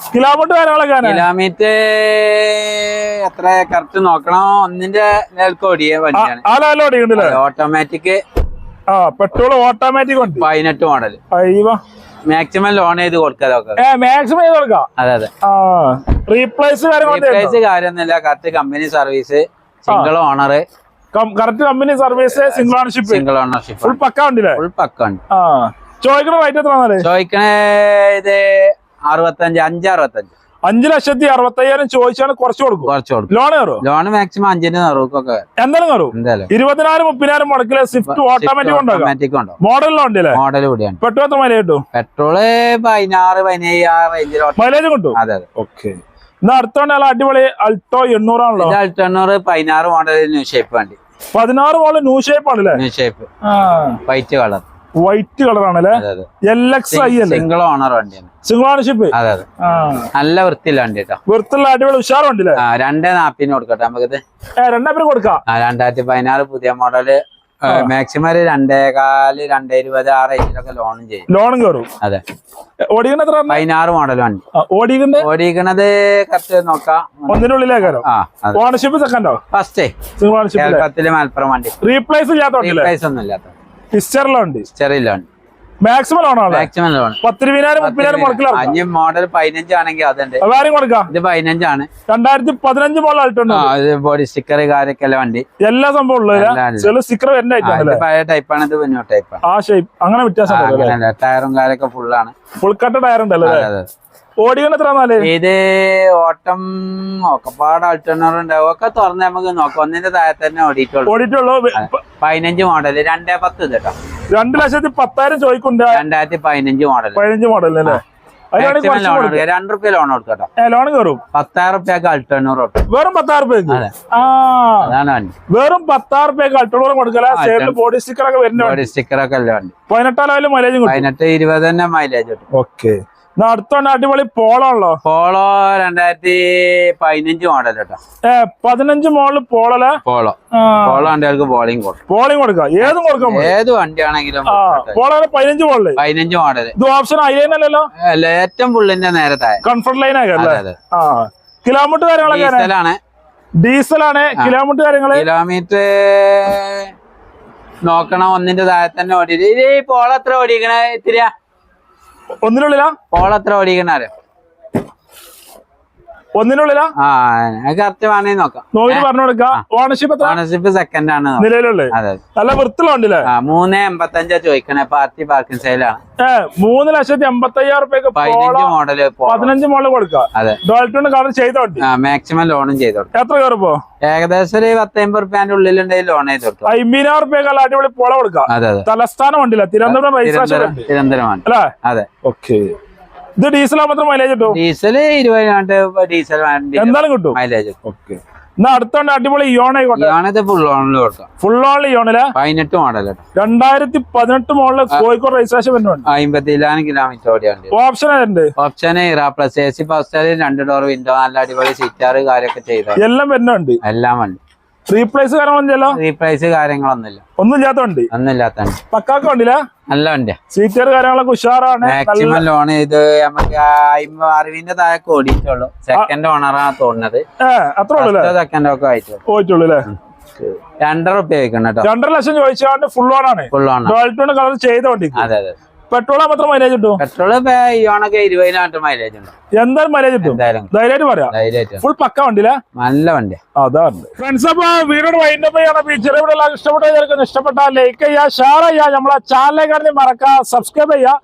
B: കിലോമീറ്റർ ആണ്.
A: കിലോമീറ്റർ എത്ര കറക്റ്റ് നോക്കണം? ഒന്നിന്റെ
B: ആ
A: വണ്ടിയാണ്. ഓട്ടോമാറ്റിക്
B: ആ പെട്രോൾ ഓട്ടോമാറ്റിക് ഉണ്ട്
A: പതിനെട്ട് മോഡൽ
B: അയ്യോ.
A: മാക്സിമം ലോൺ ചെയ്ത്
B: മാക്സിമം ചെയ്ത് കൊടുക്കാം.
A: അതെ അതെ.
B: റീപ്ലേസ്
A: കാര്യമൊന്നുമില്ല. Correct company service single owner
B: correct company service single ownership
A: single ownership
B: full പക്ക ഉണ്ടല്ലേ?
A: ഫുൾ പക്ക ഉണ്ട്.
B: ആ. ചോദിക്കണ റേറ്റ് എത്ര
A: ചോദിക്കണേ ഇത് അറുപത്തഞ്ച് അഞ്ച് അറുപത്തഞ്ച്.
B: അഞ്ചു ലക്ഷത്തി അറുപത്തയ്യായിരം ചോദിച്ചാണ് കുറച്ച് കൊടുക്കും.
A: കുറച്ച് കൊടുക്കും.
B: ലോൺ കയറും?
A: ലോൺ മാക്സിമം അഞ്ചിന് നിറവൊക്കെ
B: എന്തായാലും കയറും? ഇരുപതിനായിരം മുപ്പതിനായിരം മുടക്കിൽ സ്വിഫ്റ്റ് ഓട്ടോമാറ്റിക്
A: ഉണ്ടോ
B: മോഡലിലോ ഉണ്ടല്ലേ?
A: മോഡൽ കൂടിയാണ്
B: പെട്രോൾ എത്ര മൈലേജ് കിട്ടും?
A: പെട്രോൾ പതിനാറ് പതിനേഴ് ആ റേഞ്ചിൽ
B: മൈലേജ് കിട്ടും?
A: അതെ അതെ.
B: ഓക്കെ എന്നാ അടുത്തോണ്ട് നല്ല അടിപൊളി അൾട്ടോ എണ്ണൂറാണല്ലോ.
A: അൾട്ടോ എണ്ണൂറ് പതിനാറ് മോഡൽ ന്യൂ ഷേപ്പ് വണ്ടി.
B: പതിനാറ് മോഡൽ ന്യൂ ഷേപ്പ് ആണല്ലേ?
A: New shape white colour
B: white colour ആണല്ലേ?
A: അതെ അതെ.
B: എൽ എക്സ് ഐ അല്ലേ?
A: സിംഗിൾ ഓണർ വണ്ടിയാണ്.
B: സിംഗിൾ ഓണർഷിപ്പ്
A: അതെ അതെ. നല്ല വൃത്തിയില്ല വണ്ടി കേട്ടോ
B: വൃത്തിയുള്ള അടിപൊളി ഉഷാർ
A: വണ്ടി രണ്ടേ നാപ്പിന് കൊടുക്കട്ടെ നമുക്കിത്.
B: രണ്ടാപ്പിന് കൊടുക്കാം.
A: രണ്ടായിരത്തി പതിനാറ് പുതിയ മോഡൽ മാക്സിമം ഒരു രണ്ടേകാൽ രണ്ടേ ഇരുപത് ആ റേഞ്ചിലൊക്കെ ലോണും ചെയ്യും.
B: ലോണും കയറും
A: അതെ.
B: പറഞ്ഞേ?
A: പതിനാറ് മോഡൽ വണ്ടി.
B: ഓടിക്കണ്ടേ
A: ഓടിക്കണത് കറക്റ്റ് നോക്കാം.
B: ഒന്നിനുള്ളിലേക്കാരോ ഓണർഷിപ്പ് സെക്കൻഡോ
A: ഫസ്റ്റേ കേരളത്തിൽ മലപ്പുറം വണ്ടി.
B: റീപ്ലേസ്
A: ഒന്നും ഇല്ലാത്ത
B: ഹിസ്റ്ററിലുണ്ട്
A: ചെറിയ
B: മാക്സിമം ലോണാണ്
A: മാക്സിമം ലോൺ
B: പത്തിരുപതിനായിരം മുപ്പതിനായിരം മുടക്കിലാണ്
A: അഞ്ച് മോഡൽ പതിനഞ്ചാണെങ്കിൽ അതുണ്ട്.
B: അതാരും കൊടുക്കാം.
A: ഇത് പതിനഞ്ചാണ്.
B: രണ്ടായിരത്തി പതിനഞ്ച് ആയിട്ടുണ്ട്
A: ആ ബോഡി സ്റ്റിക്കർ കാര്യമൊക്കെ ഉള്ള വണ്ടി.
B: എല്ലാ സംഭവം ഉള്ളത് സ്റ്റിക്കർ വരുന്ന
A: പഴയ ടൈപ്പാണ് ഇത് പിന്നോ ടൈപ്പ്
B: ആ ഷേപ്പ് അങ്ങനെ വ്യത്യാസം
A: ടയറും കാര്യൊക്കെ ഫുള്ളാണ്
B: ഫുൾ കട്ട ടയർ ഉണ്ടല്ലോ? എത്ര
A: ഇത് ഓട്ടം ഒക്കെപ്പാട് അൾട്ടർണർ ഉണ്ടാവും ഒക്കെ തുറന്ന് നമുക്ക് നോക്കാം. ഒന്നിന്റെ താഴെ തന്നെ ഓടിയിട്ടുള്ളൂ.
B: ഓടിയിട്ടുള്ളൂ.
A: പതിനഞ്ച് മോഡൽ രണ്ടേ പത്ത് ഇത് കേട്ടോ.
B: രണ്ട് ലക്ഷത്തി പത്തായിരം ചോദിക്കുണ്ട്
A: രണ്ടായിരത്തി പതിനഞ്ച് മോഡൽ
B: പതിനഞ്ച് മോഡൽ അല്ലേ?
A: രണ്ട് റുപ്യ ലോൺ കൊടുക്കട്ടോ
B: ലോൺ കയറും.
A: പത്തായിരം റുപ്യക്ക് അൾട്ടണൂറ്
B: വെറും പത്തായിരം
A: അതാണ് വണ്ടി.
B: വെറും പത്തായിരം റുപ്യക്ക് അൾട്ടോളം കൊടുക്കല സൈഡിൽ ബോഡി സ്റ്റിക്കർ ഒക്കെ വരുന്ന
A: ബോഡി സ്റ്റിക്കർ ഒക്കെ അല്ല വണ്ടി.
B: പതിനെട്ടാലായാലും മൈലേജും
A: പതിനെട്ട് ഇരുപത് തന്നെ മൈലേജ് കിട്ടും.
B: ഓക്കെ അടുത്തോണ്ട് അടിപൊളി പോളാണല്ലോ
A: പോളോ രണ്ടായിരത്തി പതിനഞ്ച് മോഡൽ കേട്ടോ
B: ഏ പതിനഞ്ച് മോഡൽ പോളല
A: പോളോ. പോളോ വണ്ടികൾക്ക് ബോളിംഗ് കൊടുക്കും.
B: പോളിങ് കൊടുക്കാം? ഏതും കൊടുക്കാം
A: ഏത് വണ്ടിയാണെങ്കിലും
B: പോളോ പതിനഞ്ച് മോഡൽ
A: പതിനഞ്ച് മോഡൽ
B: ഇത് ഓപ്ഷൻ
A: അല്ല ഏറ്റവും പുള്ളിന്റെ നേരെ താഴെ
B: കംഫർട്ട് ലൈൻ ആകല്ലേ കിലോമീറ്റർ കാര്യങ്ങളൊക്കെ
A: ഡീസലാണ്.
B: കിലോമീറ്റർ കാര്യങ്ങൾ?
A: കിലോമീറ്റർ നോക്കണം ഒന്നിന്റെ താഴെ തന്നെ ഓടി പോളെത്ര ഓടിക്കണേ പോള എത്ര ഓടിക്കണ ഇത്തിരിയാ.
B: ഒന്നിനുള്ളിലാ?
A: ഓളെത്ര എത്ര ഓടിക്കണ അറിയോ
B: ഒന്നിനുള്ളിലാ?
A: കറക്റ്റ് നോക്കാം.
B: പറഞ്ഞു കൊടുക്കാം ഓണർഷിപ്പ്
A: ഓണർഷിപ്പ് സെക്കൻഡ് ആണ്.
B: നിലവിലുള്ളത്? നല്ല വൃത്തിലുണ്ടല്ലേ
A: ആ മൂന്ന് എൺപത്തഞ്ചാ ചോദിക്കണേ. പാർട്ടി പാർക്കിംഗ് സെയിലാണ്
B: ഏ മൂന്ന് ലക്ഷത്തി എൺപത്തി അയ്യായിരം റുപ്യക്ക്
A: പതിനഞ്ച് മോഡൽ
B: പതിനഞ്ച് മോളിൽ കൊടുക്കാം.
A: അതെ.
B: ഡോൾട്ടോണ്ട്
A: മാക്സിമം ലോണും ചെയ്ത് കൊടുക്കും.
B: എത്ര കയറിപ്പോ?
A: ഏകദേശം ഒരു പത്തമ്പത് റുപ്യാന്റെ ഉള്ളിലുണ്ടെങ്കിൽ ലോൺ ചെയ്ത് കൊടുക്കും.
B: അമ്പതിനായിരം റുപ്യക്ക് അടിപൊളി പുള കൊടുക്കാം.
A: അതെ
B: തലസ്ഥാന രജിസ്ട്രേഷൻ
A: തിരുവനന്തപുരം തിരുവനന്തപുരമാണ്
B: അല്ലേ?
A: അതെ.
B: ഓക്കെ. ഇത് ഡീസൽ മാത്രം മൈലേജ് കിട്ടും?
A: ഡീസൽ ഇരുപതിനാണ്ട് ഡീസൽ
B: എന്തായാലും കിട്ടും.
A: മൈലേജ്
B: ഓക്കെ എന്നാ അടുത്തോണ്ട് അടിപൊളി
A: ഇയാണിത് ഫുൾ ഓണിൽ കൊടുക്കാം.
B: ഫുൾ ഓണിൽ ഇയോണിൽ
A: പതിനെട്ട് മോഡൽ കേട്ടോ
B: രണ്ടായിരത്തി പതിനെട്ട് മോഡൽ കോഴിക്കോട് രജിസ്ട്രേഷൻ വരുന്നുണ്ട്.
A: അമ്പത്തിലാണ് കിലോമീറ്റർ ഓടിയാണ്
B: ഓപ്ഷൻ ഉണ്ട്
A: option Era plus A C first രണ്ട് ഡോർ വിൻഡോ നല്ല അടിപൊളി സീറ്റാറ് കാര്യമൊക്കെ ചെയ്ത
B: എല്ലാം വരുന്നുണ്ട്.
A: എല്ലാം ഉണ്ട്
B: റീപ്ലേസ് കാര്യങ്ങളൊന്നും
A: റീപ്ലേസ് കാര്യങ്ങളൊന്നുമില്ല.
B: ഒന്നും ഇല്ലാത്ത വണ്ടി.
A: ഒന്നുമില്ലാത്ത വണ്ടി.
B: പക്കാക്ക് വണ്ടിയില്ല
A: നല്ല വണ്ടിയാ
B: സീറ്റർ കാര്യങ്ങളൊക്കെ ഉഷാറാണ്.
A: മാക്സിമം ലോൺ ഇത് നമുക്ക് അറിവിന്റെ താഴെ ഓടിയിട്ടുള്ളൂ. സെക്കൻഡ് ഓണറാണ് തോന്നുന്നത്. സെക്കൻഡ് ഒക്കെ ആയിട്ടുള്ളൂ. രണ്ടര റുപ്യ കേട്ടോ.
B: രണ്ടര ലക്ഷം ചോദിച്ചാണ്ട് ഫുൾ ഓൺ ആണ്.
A: ഫുൾ
B: ഓൺ കളർ ചെയ്ത വണ്ടി
A: അതെ അതെ.
B: പെട്രോൾ മാത്രം മൈലേജ് കിട്ടും
A: പെട്രോൾ ഇയോണൊക്കെ ഇരുപതിനായിട്ട് മൈലേജ് ഉണ്ട്.
B: എന്തായാലും മൈലേജ് കിട്ടും. ധൈര്യമായിട്ട് പറയാം. ഫുൾ പക്ക വണ്ടിയില്ല
A: നല്ല വണ്ടി
B: അതാണ്. ഫ്രണ്ട്സ് അപ്പൊ വീടോട് വൈൻഡപ്പ് ചെയ്യണം ഈ ചെറിയ ഇഷ്ടപ്പെട്ട ഇഷ്ടപ്പെട്ട ലൈക്ക് ചെയ്യുക ഷെയർ ചെയ്യുക. നമ്മളെ ചാനലിലേക്ക് മറക്കുക സബ്സ്ക്രൈബ് ചെയ്യുക.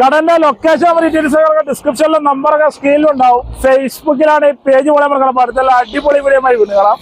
B: കടന്റെ ലൊക്കേഷൻ ഡീറ്റെയിൽസ് ഡിസ്ക്രിപ്ഷനിലും നമ്പറൊക്കെ സ്ക്രീനിലുണ്ടാവും ഫേസ്ബുക്കിലാണ് ഈ പേജ് പോലെ മറക്കണം അടുത്തുള്ള അടിപൊളി വീഡിയോ വീണ്ടും കാണാം.